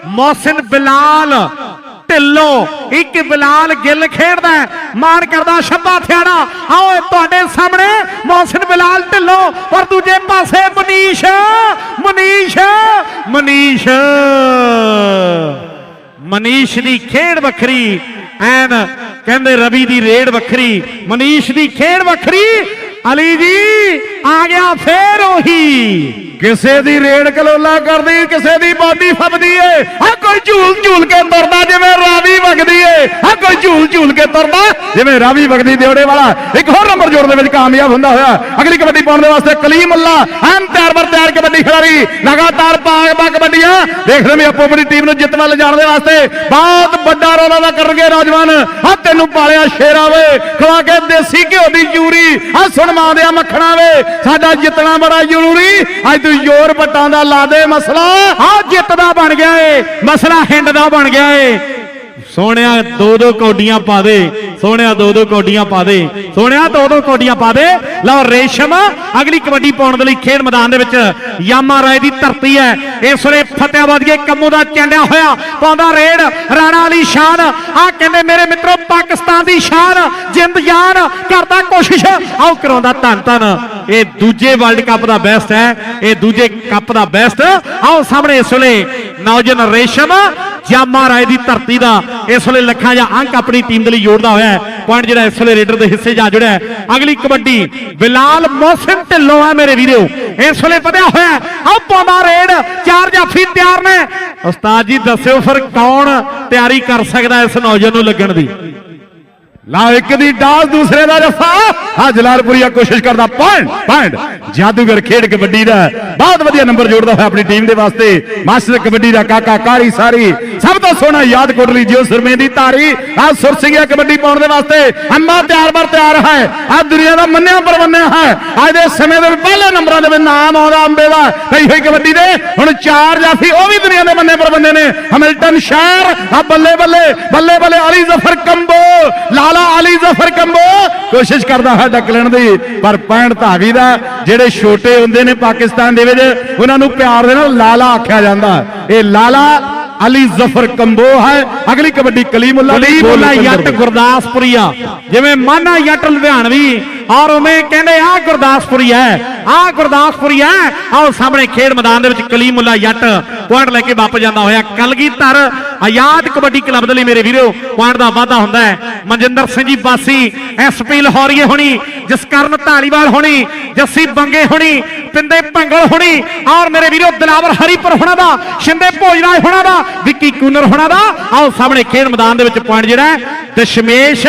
ਮੌਸਨ ਬਿਲਾਲ ਢਿੱਲੋਂ ਇੱਕ ਬਿਲਾਲ ਗਿੱਲ ਖੇਡਦਾ ਹੈ। ਕਰਦਾ ਸ਼ੱਬਾ ਥਿਆੜਾ ਆਓ ਤੁਹਾਡੇ ਸਾਹਮਣੇ ਮੌਸਨ ਬਿਲਾਲ ਢਿੱਲੋਂ ਔਰ ਦੂਜੇ ਪਾਸੇ ਮਨੀਸ਼ ਮਨੀਸ਼ ਮਨੀਸ਼। ਮਨੀਸ਼ ਦੀ ਖੇਡ ਵੱਖਰੀ, ਐਨ ਕਹਿੰਦੇ ਰਵੀ ਦੀ ਰੇਡ ਵੱਖਰੀ। ਮਨੀਸ਼ ਦੀ ਖੇਡ ਵੱਖਰੀ, ਅਲੀ ਜੀ ਆ ਗਿਆ ਫੇਰ ਉਹੀ। ਕਿਸੇ ਦੀ ਰੇੜ ਕਲੋਲਾ ਕਰਦੀ, ਕਿਸੇ ਦੀ ਬਾਡੀ ਫੱਬਦੀ ਏ। ਆ ਕੋਈ ਝੂਲ ਝੂਲ ਕੇ ਤੁਰਦਾ ਜਿਵੇਂ ਰਾਵੀ ਵਗਦੀ ਏ। ਆ ਕੋਈ ਝੂਲ ਝੂਲ ਕੇ ਤੁਰਦਾ ਜਿਵੇਂ ਰਾਵੀ ਵਗਦੀ ਦਿਉੜੇ ਵਾਲਾ। ਇੱਕ ਹੋਰ ਨੰਬਰ ਜੋੜ ਦੇ ਵਿੱਚ ਕਾਮਯਾਬ ਹੁੰਦਾ ਹੋਇਆ। ਅਗਲੀ ਕਬੱਡੀ ਪਾਉਣ ਦੇ ਵਾਸਤੇ ਕਲੀਮ ਅੱਲਾ ਐਨ ਤਿਆਰ ਬਰ ਤਿਆਰ ਕਬੱਡੀ ਖਿਡਾਰੀ, ਲਗਾਤਾਰ ਪਾ ਪਾ ਕਬੱਡੀਆਂ। ਦੇਖਦੇ ਵੀ ਆਪੋ ਆਪਣੀ ਟੀਮ ਨੂੰ ਜਿੱਤ ਲਿਜਾਣ ਦੇ ਵਾਸਤੇ ਬਹੁਤ ਵੱਡਾ ਰੋਲ ਅਦਾ ਕਰਨਗੇ ਰਾਜਵਾਨ ਆ ਤੈਨੂੰ ਪਾਲਿਆ ਸ਼ੇਰਾ ਵੇ, ਖਵਾ ਕੇ ਦੇਸੀ ਘਿਓ ਦੀ ਚੂਰੀ ਆ ਸੁਣ ਮਾਂ ਦੇ ਮੱਖਣਾ ਵੇ, ਸਾਡਾ ਜਿੱਤਣਾ ਬੜਾ ਜ਼ਰੂਰੀ। ਅੱਜ ਤੂੰ ਜ਼ੋਰ ਪੱਟਾਂ ਦਾ ਲਾ ਦੇ ਮਸਲਾ। ਆ ਜਿੱਤ ਦਾ ਬਣ ਗਿਆ ਏ। ਮਸਲਾ ਹਿੰਡ ਦਾ ਬਣ ਗਿਆ ਏ। ਸੋਹਣਿਆ ਦੋ ਦੋ ਕੌਡੀਆਂ ਪਾ ਦੇ। ਸੋਹਣਿਆ ਦੋ ਦੋ ਕੌਡੀਆਂ ਪਾ ਦੇ। ਸੋਹਣਿਆ ਦੋ ਦੋ ਕੌਡੀਆਂ ਪਾ ਦੇ। ਲਓ, ਰੇਸ਼ਮ, ਅਗਲੀ ਕਬੱਡੀ ਪਾਉਣ ਦੇ ਲਈ ਖੇਡ ਮੈਦਾਨ ਦੇ ਵਿੱਚ ਯਾਮਾ ਰਾਏ ਦੀ ਧਰਤੀ ਹੈ। ਇਸ ਵੇਲੇ ਫਤਿਆਬਾਦੀਏ ਕੰਮੂ ਦਾ ਚੰਡਿਆ ਹੋਇਆ ਪਾਉਂਦਾ ਰੇਡ, ਰਾਣਾ ਅਲੀ ਸ਼ਾਨ। ਆ ਕਹਿੰਦੇ, ਮੇਰੇ ਮਿੱਤਰੋ, ਪਾਕਿਸਤਾਨ ਦੀ ਸ਼ਾਨ ਜਿੰਦ ਜਾਨ ਕਰਦਾ ਕੋਸ਼ਿਸ਼, ਆਓ ਕਰਾਉਂਦਾ ਧੰਨ ਧੰਨ ਇਹ ਦੂਜੇ ਵਰਲਡ ਕੱਪ ਦਾ ਬੈਸਟ ਹੈ। ਇਹ ਦੂਜੇ ਕੱਪ ਦਾ ਬੈਸਟ ਆਓ ਸਾਹਮਣੇ ਇਸ ਵੇਲੇ ਨੌਜਵਾਨ ਰੇਸ਼ਮ ਜਾਮਾ ਰਾਏ ਦੀ ਧਰਤੀ ਦਾ ਇਸ ਵੇਲੇ ਲੱਖਾਂ ਜਾਂ ਅੰਕ ਆਪਣੀ ਟੀਮ ਦੇ ਲਈ ਜੋੜਦਾ ਹੋਇਆ ਹੈ। ਪੁਆਇੰਟ ਜਿਹੜਾ ਇਸ ਵੇਲੇ ਰੇਡਰ ਦੇ ਹਿੱਸੇ ਜਾ ਜੁੜਿਆ ਹੈ। ਅਗਲੀ ਕਬੱਡੀ ਬਿਲਾਲ ਮੋਹਸਿਨ ਢਿੱਲੋਂ ਹੈ ਮੇਰੇ ਵੀਰੋ। ਇਸ ਵੇਲੇ ਵਧਿਆ ਹੋਇਆ ਹੈ। ਆਹ ਪਾਉਂਦਾ ਰੇਡ। ਚਾਰ ਜਾਫੀ ਤਿਆਰ ਨੇ। ਉਸਤਾਦ ਜੀ ਦੱਸਿਓ ਫਿਰ ਕੌਣ ਤਿਆਰੀ ਕਰ ਸਕਦਾ ਇਸ ਨੌਜਵਾਨ ਨੂੰ ਲੱਗਣ ਦੀ? ਲਾ ਇੱਕ ਦੀ ਡਾਲ, ਦੂਸਰੇ ਦਾ ਰਸਾ। ਆ ਜਲਾਲਪੁਰੀਆ ਕੋਸ਼ਿਸ਼ ਕਰਦਾ। ਪੁਆਇੰਟ ਪੁਆਇੰਟ ਜਾਦੂਗਰ ਖੇਡ ਕਬੱਡੀ ਦਾ। ਬਹੁਤ ਵਧੀਆ ਨੰਬਰ ਜੋੜਦਾ ਹੋਇਆ ਆਪਣੀ ਟੀਮ ਦੇ ਵਾਸਤੇ। ਮਾਸਟਰ ਕਬੱਡੀ ਦਾ ਕਾਕਾ ਕਾਰੀ ਸਾਰੀ। ਸਭ ਤੋਂ ਸੋਹਣਾ ਯਾਦ ਕੋਟਲੀ ਜਿਉ ਸੁਰਮੇ ਦੀ ਧਾਰੀ। ਆ ਸੁਰ ਸਿੰਘਿਆ ਕਬੱਡੀ ਪਾਉਣ ਦੇ ਵਾਸਤੇ। ਅੰਮਾ ਤਿਆਰ ਬਰ ਤਿਆਰ ਹੈ। ਆ ਦੁਨੀਆ ਦਾ ਮੰਨਿਆ ਪਰਵੰਨਿਆ ਹੈ। ਅੱਜ ਦੇ ਸਮੇਂ ਦੇ ਪਹਿਲੇ ਨੰਬਰਾਂ ਦੇ ਵਿੱਚ ਨਾਮ ਆਉਂਦਾ ਅੰਬੇ ਦਾ। ਕਈ ਹੋਈ ਕਬੱਡੀ ਦੇ। ਹੁਣ ਚਾਰ ਜਾਫੀ ਉਹ ਵੀ ਦੁਨੀਆ ਦੇ ਮੰਨੇ ਪਰਵੰਨੇ ਨੇ। ਹਮਿਲਟਨ ਸ਼ਹਿਰ, ਆ ਬੱਲੇ ਬੱਲੇ ਬੱਲੇ ਬੱਲੇ ਅਲੀ ਜ਼ਫਰ ਕੰਬੋ, ਲਾਲ ਅਲੀ ਜ਼ਫਰ ਕੰਬੋ। ਕੋਸ਼ਿਸ਼ ਕਰਦਾ ਹੈ ਡੱਕਲਣ ਦੀ ਪਰ ਪੈਣ ਧਾਵੀ ਦਾ। ਜਿਹੜੇ ਛੋਟੇ ਹੁੰਦੇ ਨੇ ਪਾਕਿਸਤਾਨ ਦੇ ਵਿੱਚ ਉਹਨਾਂ ਨੂੰ ਪਿਆਰ ਦੇ ਨਾਲ ਲਾਲਾ ਆਖਿਆ ਜਾਂਦਾ। ਇਹ ਲਾਲਾ ਅਲੀ ਜ਼ਫਰ ਕੰਬੋ ਹੈ। ਅਗਲੀ ਕਬੱਡੀ ਕਲੀਮੁੱਲਾ ਕਲੀਮੁੱਲਾ ਜੱਟ। ਗੁਰਦਾਸਪੁਰੀਆ। ਜਿਵੇਂ ਮਾਨਾ ਜੱਟ ਲੁਧਿਆਣਵੀ ਔਰ ਉਵੇਂ ਕਹਿੰਦੇ ਆ ਗੁਰਦਾਸਪੁਰੀ ਹੈ ਆ ਗੁਰਦਾਸਪੁਰੀ ਹੈ। ਆਓ ਸਾਹਮਣੇ ਖੇਡ ਮੈਦਾਨ ਦੇ ਵਿੱਚ ਕਲੀਮੁੱਲਾ ਜੱਟ ਪੁਆਇੰਟ ਲੈ ਕੇ ਵਾਪਸ ਜਾਂਦਾ ਹੋਇਆ ਕਲਗੀਧਰ। ਆਜ਼ਾਦ ਕਬੱਡੀ ਕਲੱਬ ਦੇ ਲਈ ਮੇਰੇ ਵੀਰੋ, ਪੁਆਇੰਟ ਦਾ ਵਾਧਾ ਹੁੰਦਾ ਹੈ। ਮਨਜਿੰਦਰ ਸਿੰਘ ਜੀ ਬਾਸੀ ਐਸਪੀ ਲਾਹੌਰੀਏ ਹੋਣੀ, ਜਸਕਰਨ ਢਾਲੀਵਾਲ ਹੋਣੀ, ਜੱਸੀ ਬੰਗੇ ਹੋਣੀ, ਪਿੰਦੇ ਭੰਗਲ ਹੋਣੀ, ਔਰ ਮੇਰੇ ਵੀਰੋ ਦਿਲਾਵਰ ਹਰੀਪੁਰ ਹੋਣਾ ਦਾ, ਸ਼ਿੰਦੇ ਭੋਜਰਾਜ ਹੋਣਾ ਦਾ, ਵਿੱਕੀ ਕੂਨਰ ਹੋਣਾ ਦਾ ਆਓ ਸਾਹਮਣੇ ਖੇਡ ਮੈਦਾਨ ਦੇ ਵਿੱਚ ਪੁਆਇੰਟ ਜਿਹੜਾ ਹੈ। Dashmesh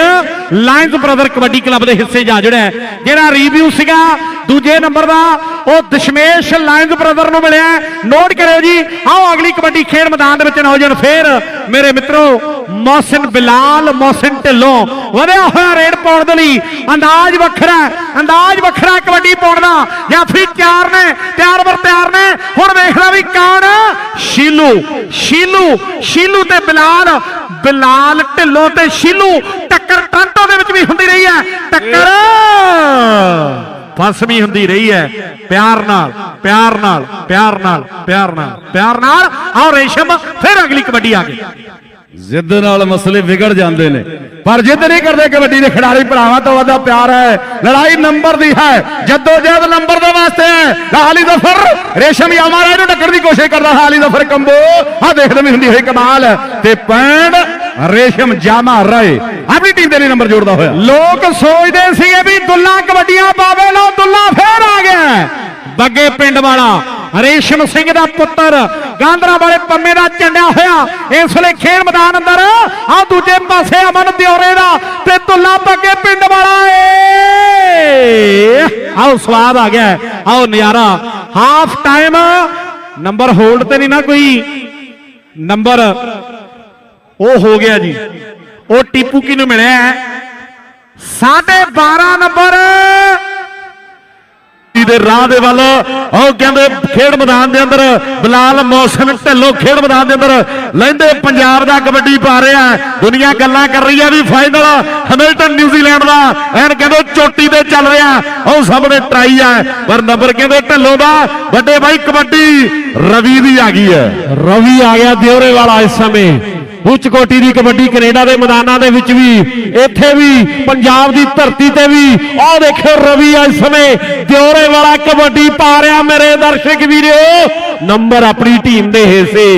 lions brother kabaddi club ਦੇ ਹਿੱਸੇ ਜਾ ਜਿਹੜਾ ਜਿਹੜਾ ਰਿਵਿਊ ਸੀਗਾ ਦੂਜੇ ਨੰਬਰ ਦਾ ਉਹ ਦਸ਼ਮੇਸ਼ ਲਾਇਨਸ ਬ੍ਰਦਰ ਨੂੰ ਮਿਲਿਆ ਨੋਟ ਕਰਿਓ ਜੀ, ਆਓ ਅਗਲੀ ਕਬੱਡੀ ਖੇਡ ਮੈਦਾਨ ਦੇ ਵਿੱਚ ਨੌਜਵਾਨ ਫੇਰ ਮੇਰੇ ਮਿੱਤਰੋ ਮੌਸਨ ਬਿਲਾਲ ਮੌਸਨ ਢਿੱਲੋਂ। ਵਧਿਆ ਹੋਇਆ ਰੇਡ ਪਾਉਣ ਦੇ ਲਈ ਅੰਦਾਜ਼ ਵੱਖਰਾ ਅੰਦਾਜ਼ ਵੱਖਰਾ ਕਬੱਡੀ ਪਾਉਣ ਦਾ। ਜਾਂ ਫਿਰ ਤਿਆਰ ਨੇ, ਤਿਆਰ ਵਰ ਤਿਆਰ ਨੇ। ਹੁਣ ਵੇਖਦਾ ਵੀ ਕੌਣ? ਸ਼ੀਲੂ ਸ਼ੀਲੂ ਸ਼ੀਲੂ ਤੇ ਬਿਲਾਲ। ਬਿਲਾਲ ਢਿੱਲੋਂ ਤੇ ਸ਼ੀਲੂ, ਟੱਕਰ ਟਾਂਟੋ ਦੇ ਵਿੱਚ ਵੀ ਹੁੰਦੀ ਰਹੀ ਹੈ, ਟੱਕਰ। ਫਸਵੀਂ ਹੁੰਦੀ ਰਹੀ ਹੈ। ਪਿਆਰ ਨਾਲ ਪਿਆਰ ਨਾਲ ਪਿਆਰ ਨਾਲ ਪਿਆਰ ਨਾਲ ਪਿਆਰ ਨਾਲ। ਆਓ ਰੇਸ਼ਮ, ਫਿਰ ਅਗਲੀ ਕਬੱਡੀ ਆ ਗਈ। ਜ਼ਿੱਦ ਨਾਲ ਮਸਲੇ ਵਿਗੜ ਜਾਂਦੇ ਨੇ। ਪਰ ਜਿੱਦ ਨਹੀਂ ਕਰਦੇ, ਕਬੱਡੀ ਦੇ ਖਿਡਾਰੀ ਭਰਾਵਾਂ ਤੋਂ ਵੱਧ ਪਿਆਰ ਹੈ। ਲੜਾਈ ਨੰਬਰ ਦੀ ਹੈ। ਜੱਦੋ ਜਹਿਦ ਨੰਬਰ ਦੇ ਵਾਸਤੇ ਹੈ। ਹਾਲੀ ਜ਼ਫਰ, ਰੇਸ਼ਮ ਯਾਮਾ ਰਾਏ ਨੂੰ ਟੱਕਰ ਦੀ ਕੋਸ਼ਿਸ਼ ਕਰਦਾ। ਹੈ ਹਾਲੀ ਜ਼ਫਰ ਕੰਬੋ ਆ ਦੇਖਦੇ ਵੀ ਹੁੰਦੀ ਹੋਈ ਕਮਾਲ ਤੇ ਪੈਂਡ ਰੇਸ਼ਮ ਜਾਮਾ ਰਾਏ। ਆਪਣੀ ਟੀਮ ਦੇ ਲਈ ਨੰਬਰ ਜੋੜਦਾ ਹੋਇਆ। ਲੋਕ ਸੋਚਦੇ ਸੀਗੇ ਵੀ ਦੁੱਲਾ ਕਬੱਡੀਆਂ ਪਾਵੇ ਲੋ ਦੁੱਲਾ ਫੇਰ ਆ ਗਿਆ। ਬੱਗੇ ਪਿੰਡ ਵਾਲਾ, ਰੇਸ਼ਮ ਸਿੰਘ ਦਾ ਪੁੱਤਰ ਗਾਂਦਰਾ ਵਾਲੇ ਪੰਮੇ ਦਾ ਝੰਡਿਆ ਹੋਇਆ। ਇਸ ਵੇਲੇ ਖੇਡ ਮੈਦਾਨ ਅੰਦਰ, ਆ ਦੂਜੇ ਪਾਸੇ ਅਮਨ ਦਿਓਰੇ ਦਾ ਤੇ ਦੁੱਲਾ ਬੱਗੇ ਪਿੰਡ ਵਾਲਾ ਏ। ਆਓ, ਸਵਾਦ ਆ ਗਿਆ। ਆਓ, ਨਜ਼ਾਰਾ। ਹਾਫ ਟਾਈਮ ਨੰਬਰ ਹੋਲਡ ਤੇ ਨਹੀਂ ਨਾ ਕੋਈ। ਨੰਬਰ ਉਹ ਹੋ ਗਿਆ ਜੀ। ਉਹ ਟੀਪੂ ਕੀ ਮਿਲਿਆ ਹੈ? ਸਾਢੇ 12 ਨੰਬਰ। ਦੇ ਰਾਹ ਦੇ ਵੱਲ, ਉਹ ਕਹਿੰਦੇ ਖੇਡ ਮੈਦਾਨ ਦੇ ਅੰਦਰ, ਬਲਾਲ ਮੌਸਮ ਢਿੱਲੋਂ ਖੇਡ ਮੈਦਾਨ ਦੇ ਅੰਦਰ ਲੈਂਦੇ ਪੰਜਾਬ ਦਾ ਕਬੱਡੀ ਪਾ ਰਿਹਾ ਹੈ। ਦੁਨੀਆ ਗੱਲਾਂ ਕਰ ਰਹੀ ਹੈ ਵੀ ਫਾਈਨਲ ਹੈਮਿਲਟਨ ਨਿਊਜ਼ੀਲੈਂਡ ਦਾ। ਐਨ ਕਹਿੰਦੇ ਚੋਟੀ ਤੇ ਚੱਲ ਰਿਹਾ ਉਹ ਸਾਹਮਣੇ ਟਰਾਈ ਹੈ, ਪਰ ਨੰਬਰ ਕਹਿੰਦੇ ਢਿੱਲੋਂ ਦਾ। ਵੱਡੇ ਬਾਈ ਕਬੱਡੀ, ਰਵੀ ਦੀ ਆ ਗਈ ਹੈ। ਰਵੀ ਆ ਗਿਆ ਦਿਉਰੇ ਵਾਲਾ ਇਸ ਸਮੇਂ। ਉੱਚ ਕੋਟੀ ਦੀ ਕਬੱਡੀ ਕੈਨੇਡਾ ਦੇ ਮੈਦਾਨਾਂ ਦੇ ਵਿੱਚ ਵੀ, ਇੱਥੇ ਵੀ, ਪੰਜਾਬ ਦੀ ਧਰਤੀ ਤੇ ਵੀ। ਆਹ ਦੇਖੋ ਰਵੀ ਇਸ ਸਮੇਂ ਦਿਉਰੇ ਵਾਲਾ ਕਬੱਡੀ ਪਾ ਰਿਹਾ ਮੇਰੇ ਦਰਸ਼ਕ ਵੀਰੋ। ਨੰਬਰ ਆਪਣੀ ਟੀਮ ਦੇ ਹਿੱਸੇ।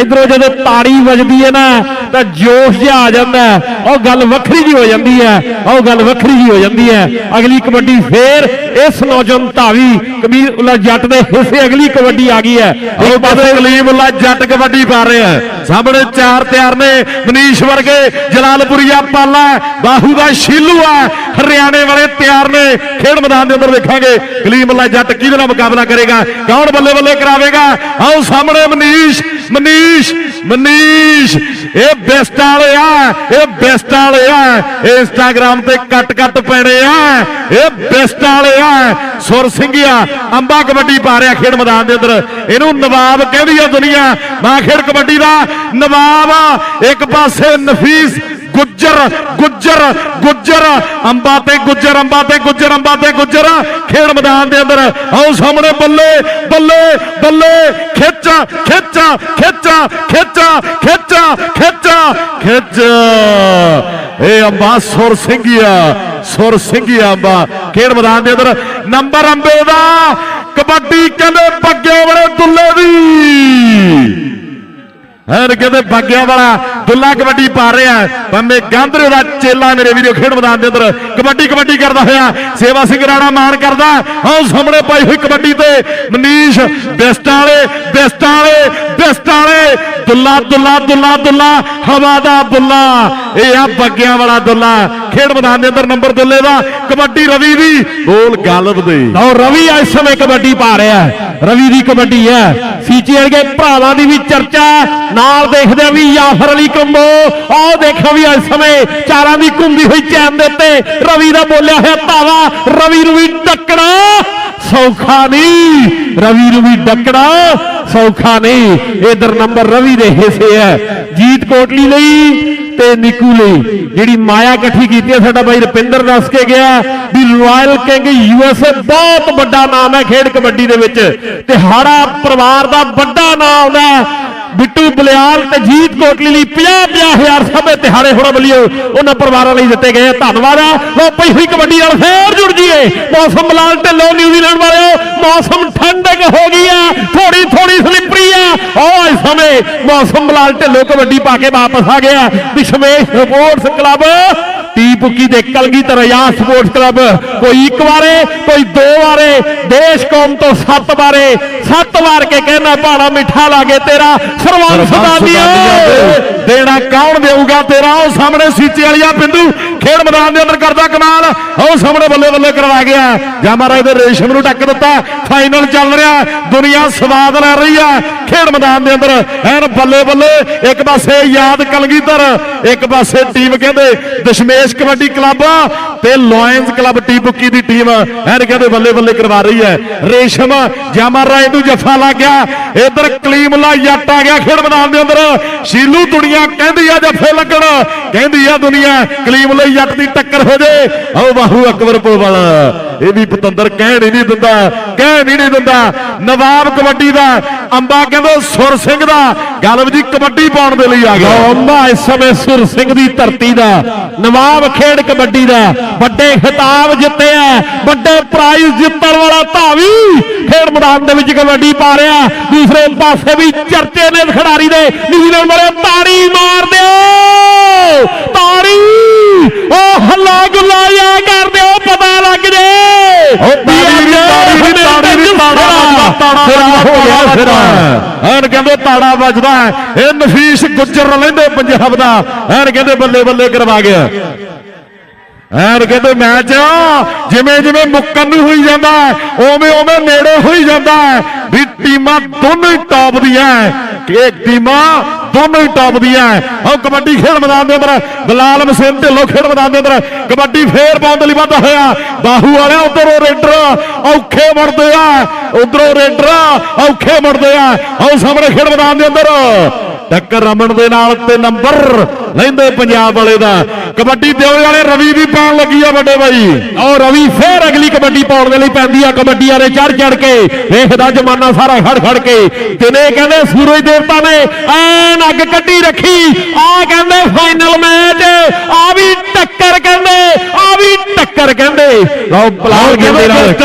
ਇਧਰੋਂ ਜਦੋਂ ਤਾੜੀ ਵੱਜਦੀ ਹੈ ਨਾ ਤਾਂ ਜੋਸ਼ ਜਿਹਾ ਆ ਜਾਂਦਾ। ਉਹ ਗੱਲ ਵੱਖਰੀ ਜੀ ਹੋ ਜਾਂਦੀ ਹੈ। ਉਹ ਗੱਲ ਵੱਖਰੀ ਜੀ ਹੋ ਜਾਂਦੀ ਹੈ। ਅਗਲੀ ਕਬੱਡੀ ਫੇਰ ਇਸ ਨੌਜਵਾਨ ਧਾਵੀ ਕਬੀਰ ਉਲਾ ਜੱਟ ਦੇ ਹਿੱਸੇ ਅਗਲੀ ਕਬੱਡੀ ਆ ਗਈ ਹੈ। ਉਹ ਪਾਸੇ ਕਲੀਮੁੱਲਾ ਜੱਟ ਕਬੱਡੀ ਪਾ ਰਿਹਾ ਹੈ। ਸਾਹਮਣੇ ਚਾਰ ਤਿਆਰ ਨੇ। ਮਨੀਸ਼ ਵਰਗੇ ਜਲਾਲਪੁਰੀਆ ਪਾਲਾ ਬਾਹੂ ਦਾ ਸ਼ੀਲੂ ਹੈ। ਹਰਿਆਣੇ ਵਾਲੇ ਤਿਆਰ ਨੇ। ਖੇਡ ਮੈਦਾਨ ਦੇ ਅੰਦਰ ਵੇਖਾਂਗੇ ਕਲੀਮ ਅੱਲਾ ਜੱਟ ਕਿਹਦੇ ਨਾਲ ਮੁਕਾਬਲਾ ਕਰੇਗਾ, ਕੌਣ ਬੱਲੇ ਬੱਲੇ ਕਰਾਵੇਗਾ। ਆਓ ਸਾਹਮਣੇ ਮਨੀਸ਼ ਮਨੀਸ਼ ਮਨੀਸ਼। ਇਹ ਬੈਸਟ ਵਾਲੇ ਇਹ ਬੈਸਟ ਵਾਲੇ ਇਹ ਇੰਸਟਾਗ੍ਰਾਮ ਤੇ ਕੱਟ ਕੱਟ ਪੈਣੇ ਆ। ਇਹ ਬੈਸਟ ਵਾਲੇ ਆ। ਸੁਰ ਸਿੰਘਿਆ, ਅੰਬਾ ਕਬੱਡੀ ਪਾ ਰਿਹਾ ਖੇਡ ਮੈਦਾਨ ਦੇ ਅੰਦਰ। ਇਹਨੂੰ ਨਵਾਬ ਕਹਿੰਦੀ ਆ ਦੁਨੀਆ। ਮਾਂ ਖੇਡ ਕਬੱਡੀ ਦਾ ਨਵਾਬ ਆ। ਇੱਕ ਪਾਸੇ ਨਫੀਸ ਗੁੱਜਰ ਗੁੱਜਰ ਗੁੱਜਰ। ਅੰਬਾ ਤੇ ਗੁੱਜਰ, ਅੰਬਾ ਤੇ ਗੁੱਜਰ, ਅੰਬਾ ਤੇ ਗੁੱਜਰ। ਖੇਡ ਮੈਦਾਨ ਦੇ ਅੰਦਰ ਆਓ ਸਾਹਮਣੇ ਬੱਲੇ ਬੱਲੇ ਬੱਲੇ। ਖਿੱਚ ਖਿੱਚ ਖਿੱਚ ਖਿੱਚ ਖਿੱਚ ਖਿੱਚ ਖਿੱਚ। ਇਹ ਅੰਬਾ, ਸੁਰ ਸਿੰਘਿਆ ਸੁਰ ਸਿੰਘਿਆ ਅੰਬਾ। ਖੇਡ ਮੈਦਾਨ ਦੇ ਅੰਦਰ ਨੰਬਰ ਅੰਬੇ ਦਾ। ਕਬੱਡੀ ਕਹਿੰਦੇ ਪੱਗੇ ਵਾਲੇ ਦੁੱਲੇ ਦੀ। ਹਰ ਕਹਿੰਦੇ ਬਾਗਿਆਂ ਵਾਲਾ ਦੁੱਲਾ ਕਬੱਡੀ ਪਾ ਰਿਹਾ ਪੰਮੇ ਗਾਂਧਰੇ ਦਾ ਚੇਲਾ ਮੇਰੇ ਵੀਰੋ ਖੇਡ ਮੈਦਾਨ ਦੇ ਅੰਦਰ ਕਬੱਡੀ ਕਬੱਡੀ ਕਰਦਾ ਹੋਇਆ। ਸੇਵਾ ਸਿੰਘ ਰਾਣਾ ਮਾਨ ਕਰਦਾ। ਆਹ ਸਾਹਮਣੇ ਪਾਈ ਹੋਈ ਕਬੱਡੀ ਤੇ ਮਨੀਸ਼ ਬਿਸਟਾਂ ਵਾਲੇ ਬਿਸਟਾਂ ਵਾਲੇ ਬਿਸਟਾਂ ਵਾਲੇ, ਦੁੱਲਾ ਦੁੱਲਾ ਦੁੱਲਾ ਦੁੱਲਾ, ਹਵਾ ਦਾ ਬੁੱਲਾ ਇਹ ਆ ਬਾਗਿਆਂ ਵਾਲਾ ਦੁੱਲਾ। ਖੇਡ ਮੈਦਾਨ ਦੇ ਅੰਦਰ ਨੰਬਰ ਦੁੱਲੇ ਦਾ, ਕਬੱਡੀ ਰਵੀ ਦੀ ਗੋਲ ਗਲਬ ਦੇ। ਲਓ, ਰਵੀ ਇਸ ਸਮੇਂ ਕਬੱਡੀ ਪਾ ਰਿਹਾ ਹੈ। ਰਵੀ ਦੀ ਕਬੱਡੀ ਹੈ। ਸੀਚੀ ਵਰਗੇ ਭਰਾਵਾਂ ਦੀ ਵੀ ਚਰਚਾ ਨਾਲ ਦੇਖਦੇ ਆ ਵੀ ਯਾਫਰ ਅਲੀ ਕੰਬੋ, ਆਹ ਦੇਖੋ ਵੀ ਇਸ ਸਮੇਂ ਚਾਰਾਂ ਦੀ ਘੁੰਮਦੀ ਹੋਈ ਚੈਨ ਦੇ ਉੱਤੇ ਰਵੀ ਦਾ ਬੋਲਿਆ ਹੋਇਆ ਧਾਵਾ। ਰਵੀ ਨੂੰ ਵੀ ਟੱਕਣਾ ਸੌਖਾ ਨਹੀਂ। ਰਵੀ ਨੂੰ ਵੀ ਡੱਕਣਾ ਸੌਖਾ ਨਹੀਂ। ਇਧਰ ਨੰਬਰ ਰਵੀ ਦੇ ਹਿੱਸੇ ਹੈ। ਜੀਤ ਕੋਟਲੀ ਲਈ ਤੇ ਨਿਕੂ ਲਈ। ਜਿਹੜੀ ਮਾਇਆ ਇਕੱਠੀ ਕੀਤੀ ਹੈ, ਸਾਡਾ ਬਾਈ ਰੁਪਿੰਦਰ ਦੱਸ ਕੇ ਗਿਆ ਵੀ ਰਾਇਲ ਕਿੰਗ ਯੂਐਸਏ ਬਹੁਤ ਵੱਡਾ ਨਾਮ ਹੈ ਖੇਡ ਕਬੱਡੀ ਦੇ ਵਿੱਚ। ਤੇ ਹਾੜਾ ਪਰਿਵਾਰ ਦਾ ਵੱਡਾ ਨਾਮ ਹੈ। ਬਿੱਟੂ ਬਲਿਆਲ ਤੇ ਜੀਤ ਕੋਟਲੀ ਲਈ 50 ਹਜ਼ਾਰ ਸਭੇ ਤਿਹਾੜੇ ਹੁਣ ਬਲਿਓ ਉਹਨਾਂ ਪਰਿਵਾਰਾਂ ਲਈ ਦਿੱਤੇ ਗਏ ਧੰਨਵਾਦ ਆ। ਲੋ ਪਈ ਹੋਈ ਕਬੱਡੀ ਨਾਲ ਫੇਰ ਜੁੜ ਜੀਏ ਮੌਸਮ ਮਲਾਲ ਢਿੱਲੋਂ ਨਿਊਜ਼ੀਲੈਂਡ ਵਾਲਿਓ, ਮੌਸਮ ਠੰਡਕ ਹੋ ਗਈ ਆ। ਥੋੜੀ ਥੋੜੀ ਸਲਿਪਰੀ ਆ। ਉਹ ਇਸ ਸਮੇਂ ਮੌਸਮ ਮਲਾਲ ਢਿੱਲੋਂ ਕਬੱਡੀ ਪਾ ਕੇ ਵਾਪਸ ਆ ਗਿਆ। ਵਿਸ਼ਵੇਸ਼ ਸਪੋਰਟਸ ਕਲੱਬ ਟੀ ਪੁੱਕੀ ਦੇ ਕਲਗੀਧਰ ਆਜ਼ਾਦ ਸਪੋਰਟਸ ਕਲੱਬ ਕੋਈ ਇੱਕ ਵਾਰੇ ਕੋਈ ਦੋ ਵਾਰੇ ਦੇਸ਼ ਕੌਮ ਤੋਂ ਸੱਤ ਵਾਰੇ ਸੱਤ ਵਾਰ ਕੇ ਕਹਿੰਦਾ ਭਾਣਾ ਮਿੱਠਾ ਲਾਗੇ ਤੇਰਾ ਸਰਵੰਸ ਸਦਾਨੀਆ ਦੇਣਾ ਕੌਣ ਦੇਊਗਾ ਤੇਰਾ ਉਹ ਸਾਹਮਣੇ ਸੀਚੇ ਵਾਲੀਆ ਬਿੰਦੂ ਖੇਡ ਮੈਦਾਨ ਦੇ ਅੰਦਰ ਕਰਦਾ ਕਮਾਲ। ਉਹ ਸਾਹਮਣੇ ਬੱਲੇ ਬੱਲੇ ਕਰਵਾ ਗਿਆ। ਜਾਂ ਮਹਾਰਾਜ ਦੇ ਰੇਸ਼ਮ ਨੂੰ ਟੱਕ ਦਿੱਤਾ। ਫਾਈਨਲ ਚੱਲ ਰਿਹਾ। ਦੁਨੀਆ ਸਵਾਦ ਲੈ ਰਹੀ ਹੈ ਖੇਡ ਮੈਦਾਨ ਦੇ ਅੰਦਰ ਐਨ ਬੱਲੇ ਬੱਲੇ। ਇੱਕ ਪਾਸੇ ਯਾਦ ਕਲਗੀਧਰ, ਇੱਕ ਪਾਸੇ ਟੀਮ ਕਹਿੰਦੇ ਦਸ਼ਮੇਸ਼ ਕਬੱਡੀ ਕਲੱਬ ਤੇ ਲਾਇਨਸ ਕਲੱਬ ਟੀਬੁੱਕੀ ਦੀ ਟੀਮ ਐਨ ਕਹਿੰਦੇ ਬੱਲੇ ਬੱਲੇ ਕਰਵਾ ਰਹੀ ਹੈ। ਰੇਸ਼ਮ ਜਾਮਰ ਰਾਏ ਨੂੰ ਜੱਫਾ ਲੱਗ ਗਿਆ। ਇਧਰ ਕਲੀਮਲਾ ਜੱਟ ਆ ਗਿਆ ਖੇਡ ਮੈਦਾਨ ਦੇ ਅੰਦਰ। ਸ਼ੀਲੂ ਦੁਨੀਆ ਕਹਿੰਦੀ ਆ ਜੱਫੇ ਲੱਗਣ। ਕਹਿੰਦੀ ਆ ਦੁਨੀਆ ਕਲੀਮਲਾ ਜੱਟ ਦੀ ਟੱਕਰ ਹੋ ਜੇ। ਆਓ ਬਾਹੂ ਅਕਬਰ ਪੋਵਲ ਇਹ ਵੀ ਪਤੰਦਰ ਕਹਿਣ ਹੀ ਨਹੀਂ ਦਿੰਦਾ, ਕਹਿਣ ਹੀ ਨਹੀਂ ਦਿੰਦਾ। ਨਵਾਬ ਕਬੱਡੀ ਦਾ, ਅੰਬਾ ਕਹਿੰਦੇ ਸੁਰ ਸਿੰਘ ਦਾ। ਗਲਬ ਜੀ ਕਬੱਡੀ ਪਾਉਣ ਦੇ ਲਈ ਆ ਗਿਆ। ਅੰਬਾ, ਇਸ ਸਮੇਂ ਸੁਰ ਸਿੰਘ ਦੀ ਧਰਤੀ ਦਾ, ਨਵਾਬ ਖੇਡ ਕਬੱਡੀ ਦਾ। ਵੱਡੇ ਖਿਤਾਬ ਜਿੱਤਿਆ ਵੱਡੇ ਪ੍ਰਾਈਜ਼ ਜਿੱਤਣ ਵਾਲਾ ਧਾਵੀ ਖੇਡ ਮੈਦਾਨ ਦੇ ਵਿੱਚ ਕਬੱਡੀ ਪਾ ਰਿਹਾ। ਦੂਸਰੇ ਪਾਸੇ ਵੀ ਚਰਚੇ ਨੇ ਖਿਡਾਰੀ ਦੇ। ਨਿਊਜ਼ੀਲੈਂਡ ਵਾਲੇ ਤਾੜੀ ਮਾਰ ਦਿਓ। ਤਾੜੀ ਉਹ ਹੱਲਾ ਗੁੱਲਾ ਜਾ ਕਰ ਦਿਓ ਪਤਾ ਲੱਗ ਜੇ ਉਹ ਤਾੜੀ ਦੀ ਤਾੜੀ ਦੀ ਤਾੜੀ ਐਨ ਕਹਿੰਦੇ ਤਾੜਾ ਵੱਜਦਾ। ਇਹ ਨਫੀਸ ਗੁੱਜਰ ਲੈਂਦੇ ਪੰਜਾਬ ਦਾ। ਐਨ ਕਹਿੰਦੇ ਬੱਲੇ ਬੱਲੇ ਕਰਵਾ ਗਿਆ। ਐਨ ਕਹਿੰਦੇ ਮੈਚ ਜਿਵੇਂ ਜਿਵੇਂ ਮੁੱਕਣ ਨੂੰ ਹੋਈ ਜਾਂਦਾ ਉਵੇਂ ਉਵੇਂ ਨੇੜੇ ਹੋਈ ਜਾਂਦਾ ਵੀ ਟੀਮਾਂ ਦੋਨੋਂ ਹੀ ਟੌਪ ਦੀਆਂ। ਕਿ ਇਹ ਟੀਮਾਂ ਦੋਨੋਂ ਹੀ ਟੌਪ ਦੀਆਂ ਹੈ। ਉਹ ਕਬੱਡੀ ਖੇਡ ਮੈਦਾਨ ਦੇ ਅੰਦਰ ਬਲਾਲ ਮਸੇਨ ਢਿੱਲੋਂ ਖੇਡ ਮੈਦਾਨ ਦੇ ਅੰਦਰ ਕਬੱਡੀ ਫੇਰ ਪਾਉਣ ਦੇ ਲਈ ਵਾਧਾ ਹੋਇਆ। ਬਾਹੂ ਵਾਲਿਆ ਉਧਰੋਂ ਰੇਡਰ ਔਖੇ ਮੁੜਦੇ ਆ। ਉਧਰੋਂ ਰੇਡਰ ਔਖੇ ਮੁੜਦੇ ਆ। ਆਓ ਸਾਹਮਣੇ ਖੇਡ ਮੈਦਾਨ ਦੇ ਅੰਦਰ। ਟੱਕਰ ਰਮਨ ਦੇ ਨਾਲ ਤੇ ਨੰਬਰ ਲੈਂਦੇ ਪੰਜਾਬ ਵਾਲੇ ਦਾ। ਕਬੱਡੀ ਦਿਓਲੇ ਵਾਲੇ ਰਵੀ ਵੀ ਪਾਉਣ ਲੱਗੀ ਆ ਵੱਡੇ ਬਾਈ। ਔਰ ਰਵੀ ਫੇਰ ਅਗਲੀ ਕਬੱਡੀ ਪਾਉਣ ਦੇ ਲਈ ਪੈਂਦੀ ਆ ਕਬੱਡੀ ਵਾਲੇ ਚੜ ਚੜ ਕੇ। ਵੇਖਦਾ ਜਮਾਨਾ ਸਾਰਾ ਖੜ ਖੜ ਕੇ। ਦਿਨੇ ਕਹਿੰਦੇ ਸੂਰਜ ਦੇਵਤਾ ਨੇ ਐਨ ਅੱਗ ਕੱਢੀ ਰੱਖੀ। ਆ ਕਹਿੰਦੇ ਫਾਈਨਲ ਮੈਚ ਆ ਵੀ ਟੱਕਰ ਕਹਿੰਦੇ ਆ ਵੀ ਟੱਕਰ ਕਹਿੰਦੇ। ਲਓ ਬਲਾਲ ਕਹਿੰਦੇ ਨਾਲ ਟੱਕਰ।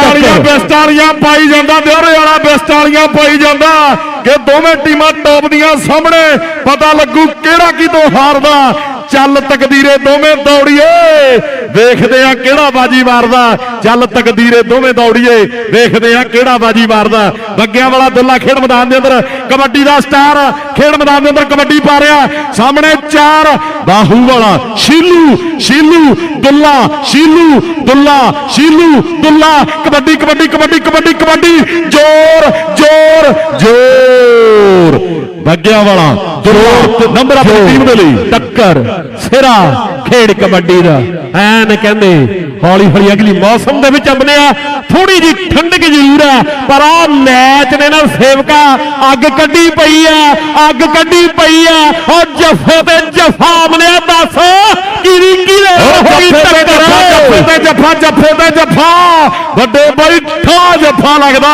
ਪਾਈ ਜਾਂਦਾ ਦਿਓਰੇ ਵਾਲਾ ਬੈਸਟਾਲੀਆਂ ਪਾਈ ਜਾਂਦਾ। ਕਿ ਦੋਵੇਂ ਟੀਮਾਂ ਟੌਪ ਦੀਆਂ ਸਾਹਮਣੇ ਪਤਾ ਲੱਗੂ ਕਿਹੜਾ ਕਿਤੋਂ ਹਾਰਦਾ। ਚੱਲ ਤਕਦੀਰੇ ਦੋਵੇਂ ਦੌੜੀਏ। ਵੇਖਦੇ ਆ ਕਿਹੜਾ ਬਾਜੀ ਮਾਰਦਾ। ਚੱਲ ਤਕਦੀਰੇ ਦੋਵੇਂ ਦੌੜੀਏ। ਵੇਖਦੇ ਆ ਕਿਹੜਾ ਬਾਜੀ ਮਾਰਦਾ। ਬੱਗਿਆਂ ਵਾਲਾ ਦੁੱਲਾ ਖੇਡ ਮੈਦਾਨ ਦੇ ਅੰਦਰ, ਕਬੱਡੀ ਦਾ ਸਟਾਰ ਖੇਡ ਮੈਦਾਨ ਦੇ ਅੰਦਰ ਕਬੱਡੀ ਪਾ ਰਿਹਾ। ਸਾਹਮਣੇ ਚਾਰ ਬਾਹੂ ਵਾਲਾ, ਸ਼ੀਲੂ ਸ਼ੀਲੂ, ਦੁੱਲਾ ਸ਼ੀਲੂ ਦੁੱਲਾ ਸ਼ੀਲੂ, ਦੁੱਲਾ। ਕਬੱਡੀ ਕਬੱਡੀ ਕਬੱਡੀ ਕਬੱਡੀ ਕਬੱਡੀ। ਜ਼ੋਰ ਜ਼ੋਰ ਜ਼ੋਰ। ਬੱਗਿਆਂ ਵਾਲਾ ਦੁੱਲਾ ਨੰਬਰ ਆਪਣੀ ਟੀਮ ਦੇ ਲਈ। ਟੱਕਰ ਸਿਰਾ ਖੇਡ ਕਬੱਡੀ ਦਾ। ਐਨ ਕਹਿੰਦੇ ਹੌਲੀ ਹੌਲੀ ਅਗਲੀ ਮੌਸਮ ਦੇ ਵਿੱਚ ਅੰਬਨਿਆ ਥੋੜੀ ਜੀ ਠੰਡਕ ਜ਼ਰੂਰ ਹੈ ਪਰ ਆ ਮੈਚ ਨੇ ਨਾ ਸੇਵਕਾ ਅੱਗ ਕੱਢੀ ਪਈ ਹੈ ਅੱਗ ਕੱਢੀ ਪਈ ਹੈ ਉਹ ਜੱਫੇ ਤੇ ਜਫਾ ਅਮਨਿਆ ਦੱਸ ਕਿਹਦੇ ਨਾਲ ਹੋਈ ਜੱਫੇ ਤੇ ਟੱਕਰ। ਜੱਫਾ ਜੱਫਾ ਤੇ ਜੱਫਾ ਵੱਡੇ ਬਾਈ ਠਾ ਜੱਫਾ ਲੱਗਦਾ।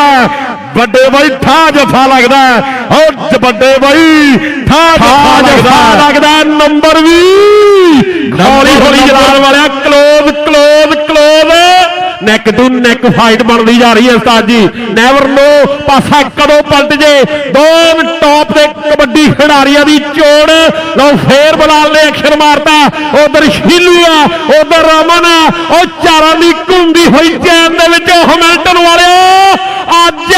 ਵੱਡੇ ਬਾਈ ਠਾ ਜੱਫਾ ਲੱਗਦਾ ਹੈ। ਓ ਵੱਡੇ ਬਾਈ ਠਾ ਜੱਫਾ ਲੱਗਦਾ ਨੰਬਰ ਵੀ। ਹੌਲੀ ਹੌਲੀ ਜਲਾਲ ਵਾਲਿਆ close close close. Neck to neck fight ਬਣਦੀ ਜਾ ਰਹੀ ਹੈ ਉਸਤਾਦ ਜੀ। ਨੈਵਰ ਨੋ ਪਾਸਾ ਕਦੋਂ ਪਲਟ ਜੇ? ਦੋ ਟੌਪ ਦੇ ਕਬੱਡੀ ਖਿਡਾਰੀਆਂ ਦੀ ਚੋੜ ਲਓ ਫੇਰ ਬਲਾਲ ਨੇ ਐਕਸ਼ਨ ਮਾਰਤਾ। ਉਧਰ ਸ਼ੀਲੂ ਆ ਉਧਰ ਰਮਨ ਆ। ਉਹ ਚਾਰਾਂ ਦੀ ਘੁੰਮਦੀ ਹੋਈ ਚੈਨ ਦੇ ਵਿੱਚ ਹਮਿਲਟਨ ਵਾਲਿਓ ਅੱਜ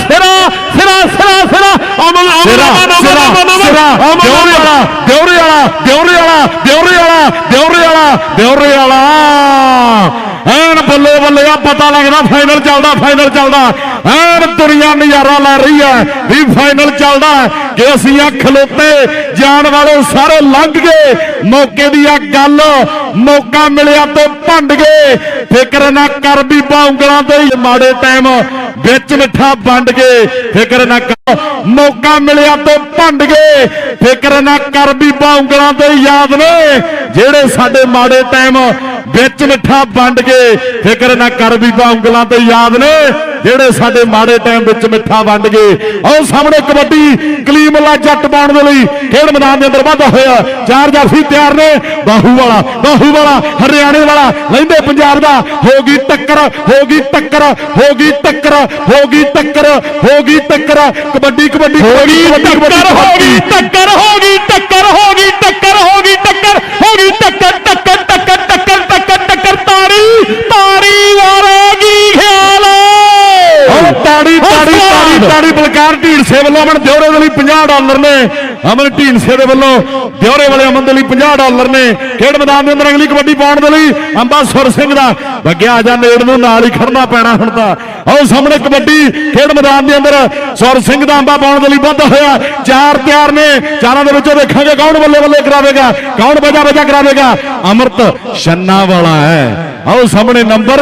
ਸਿਰਾ ਸਿਰਾ ਸਿਰਾ ਸਿਰਾ। ਅਮਨ ਅਮਨ ਸਿਰਾ ਅਮਨ ਅਮਨ ਸਿਰਾ ਅਮਨ ਅਮਨ। ਸਿਰਾ। ਅਮਨ ਦਿਉਰੇ ਅਮਨ ਵਾਲਾ ਦਿਉਰੇ ਵਾਲਾ ਦਿਉਰੇ ਵਾਲਾ ਦਿਉਰੇ ਵਾਲਾ ਦਿਉਰੇ ਵਾਲਾ ਦਿਉਰੇ ਵਾਲਾ। ਐਨ ਬੱਲੇ ਬੱਲੇ ਆ ਪਤਾ ਲੱਗਦਾ ਫਾਈਨਲ ਚੱਲਦਾ ਫਾਈਨਲ ਚੱਲਦਾ। ਐਨ ਦੁਨੀਆ ਨਜ਼ਾਰਾ ਲੈ ਰਹੀ ਹੈ ਵੀ ਫਾਈਨਲ ਚੱਲਦਾ ਕਿ ਅਸੀਂ ਆ ਖਲੋਤੇ ਜਾਣ ਵਾਲੇ ਸਾਰੇ ਲੰਘ ਗਏ। ਮੌਕੇ ਦੀ ਆ ਗੱਲ ਮੌਕਾ ਮਿਲਿਆ ਤੇ ਭੰਡ ਗਏ। ਫਿਕਰ ਨਾ ਕਰ ਵੀ ਉਂਗਲਾਂ ਤੇ ਮਾੜੇ ਟਾਈਮ ਵਿੱਚ ਮਿੱਠਾ ਵੰਡ ਕੇ ਫਿਕਰ ਨਾ ਕਰ। ਮੌਕਾ ਮਿਲਿਆ ਤੋਂ ਭੰਡ ਗਏ ਫਿਕਰ ਨਾ ਕਰ ਵੀ ਉਂਗਲਾਂ ਤੇ ਯਾਦ ਨੇ। ਜਿਹੜੇ ਸਾਡੇ ਮਾੜੇ ਟਾਈਮ ਵਿੱਚ ਮਿੱਠਾ ਵੰਡ ਕੇ ਫਿਕਰ ਨਾ ਕਰ ਵੀ ਉਂਗਲਾਂ ਤੇ ਯਾਦ ਨੇ। ਜਿਹੜੇ ਸਾਡੇ ਮਾੜੇ ਟਾਈਮ ਵਿੱਚ ਮਿੱਠਾ ਵੰਡ ਗਏ ਆਓ ਸਾਹਮਣੇ ਕਬੱਡੀ ਕਲੀਮਲਾ ਜੱਟ ਪਾਉਣ ਦੇ ਲਈ ਖੇਡ ਮੈਦਾਨ ਦੇ ਅੰਦਰ ਵਾਧਾ ਹੋਇਆ। ਚਾਰ ਜਾਫੀ ਤਿਆਰ ਨੇ ਬਾਹੂ ਵਾਲਾ ਬਾਹੂ ਵਾਲਾ ਹਰਿਆਣੇ ਵਾਲਾ ਲੈਂਦੇ ਪੰਜਾਬ ਦਾ। ਹੋ ਗਈ ਟੱਕਰ ਹੋ ਗਈ ਟੱਕਰ ਹੋ ਗਈ ਟੱਕਰ ਹੋ ਗਈ ਟੱਕਰ ਹੋ ਗਈ ਟੱਕਰ। ਕਬੱਡੀ ਕਬੱਡੀ ਹੋ ਗਈ ਟੱਕਰ ਹੋ ਗਈ ਟੱਕਰ ਹੋ ਗਈ ਟੱਕਰ ਹੋ ਗਈ ਟੱਕਰ ਹੋ ਗਈ ਟੱਕਰ ਹੋ ਗਈ ਟੱਕਰ ਟੱਕਰ ਟੱਕਰ ਟੱਕਰ। ਤਾੜੀ ਬਲਕਾਰ ਢੀਂਡਸੇ ਵੱਲੋਂ ਅਮਨ ਦਿਉਰੇ ਦੇ ਲਈ 50 ਡਾਲਰ ਨੇ। ਅਮਨ ਢੀਂਡਸੇ ਦੇ ਵੱਲੋਂ ਦਿਉਰੇ ਵਾਲੇ ਅਮਨ ਦੇ ਲਈ 50 ਡਾਲਰ ਨੇ। ਖੇਡ ਮੈਦਾਨ ਦੇ ਅੰਦਰ ਅਗਲੀ ਕਬੱਡੀ ਪਾਉਣ ਦੇ ਲਈ ਅੰਬਾ ਸਿੰਘ ਦਾ। ਵੱਗਿਆ ਆ ਨੇੜ ਨੂੰ ਨਾਲ ਹੀ ਖੜਨਾ ਪੈਣਾ ਹੁਣ ਤਾਂ। ਆਓ ਸਾਹਮਣੇ ਕਬੱਡੀ ਖੇਡ ਮੈਦਾਨ ਦੇ ਅੰਦਰ ਸੁਰ ਸਿੰਘ ਦਾ ਅੰਬਾ ਪਾਉਣ ਦੇ ਲਈ ਵੱਧ ਹੋਇਆ। ਚਾਰ ਤਿਆਰ ਨੇ। ਚਾਰਾਂ ਦੇ ਵਿੱਚੋਂ ਦੇਖਾਂਗੇ ਕੌਣ ਬੱਲੇ ਬੱਲੇ ਕਰਾਵੇਗਾ, ਕੌਣ ਬਜਾ ਬਜਾ ਕਰਾਵੇਗਾ। ਅਮਰਤ ਛੰਨਾ ਵਾਲਾ ਹੈ। ਆਓ ਸਾਹਮਣੇ ਨੰਬਰ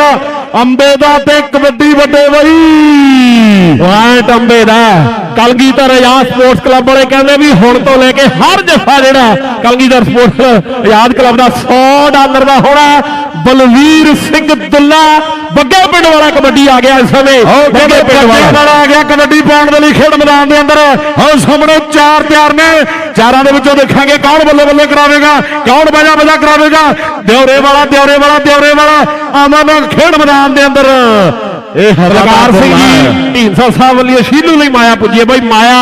ਅੰਬੇ ਦਾ ਤੇ ਕਬੱਡੀ ਵੱਡੇ ਬਈ ਵਾਹ ਟੰਬੇ ਦਾ। ਕਲਗੀਧਰ ਆਜ਼ਾਦ ਸਪੋਰਟਸ ਕਲੱਬ ਵਾਲੇ ਕਹਿੰਦੇ ਵੀ ਹੁਣ ਤੋਂ ਲੈ ਕੇ ਹਰ ਜਫਾ ਜਿਹੜਾ ਕਲਗੀਧਰ ਸਪੋਰਟਸ ਆਜ਼ਾਦ ਕਲੱਬ ਦਾ 100 ਡਾਲਰ ਦਾ ਹੋਣਾ। ਬਲਵੀਰ ਸਿੰਘ ਦੁੱਲਾ ਬੱਗੇ ਪਿੰਡ ਵਾਲਾ ਕਬੱਡੀ ਆ ਗਿਆ ਇਸ ਸਮੇਂ। ਬੱਗੇ ਪਿੰਡ ਵਾਲਾ। ਆ ਗਿਆ ਕਬੱਡੀ ਪਾਉਣ ਦੇ ਲਈ ਖੇਡ ਮੈਦਾਨ ਦੇ ਅੰਦਰ। ਆਓ ਸਾਹਮਣੇ ਚਾਰ ਤਿਆਰ ਨੇ। ਚਾਰਾਂ ਦੇ ਵਿੱਚੋਂ ਦੇਖਾਂਗੇ ਕੌਣ ਬੱਲੇ ਬੱਲੇ ਕਰਾਵੇਗਾ ਕੌਣ ਬਜਾ ਬਜਾ ਕਰਾਵੇਗਾ। ਦਿਉਰੇ ਵਾਲਾ ਦਿਉਰੇ ਵਾਲਾ ਦਿਉਰੇ ਵਾਲਾ। ਅਮਨ ਖੇਡ ਮੈਦਾਨ ਦੇ ਅੰਦਰ। ਇਹ ਸਰਕਾਰ ਸਿੰਘ ਜੀ ਢੀਂਸਾ ਸਾਹਿਬ ਵੱਲੋਂ ਸ਼ੀਲੂ ਲਈ ਮਾਇਆ ਪੁੱਜੀ ਹੈ। ਬਾਈ ਮਾਇਆ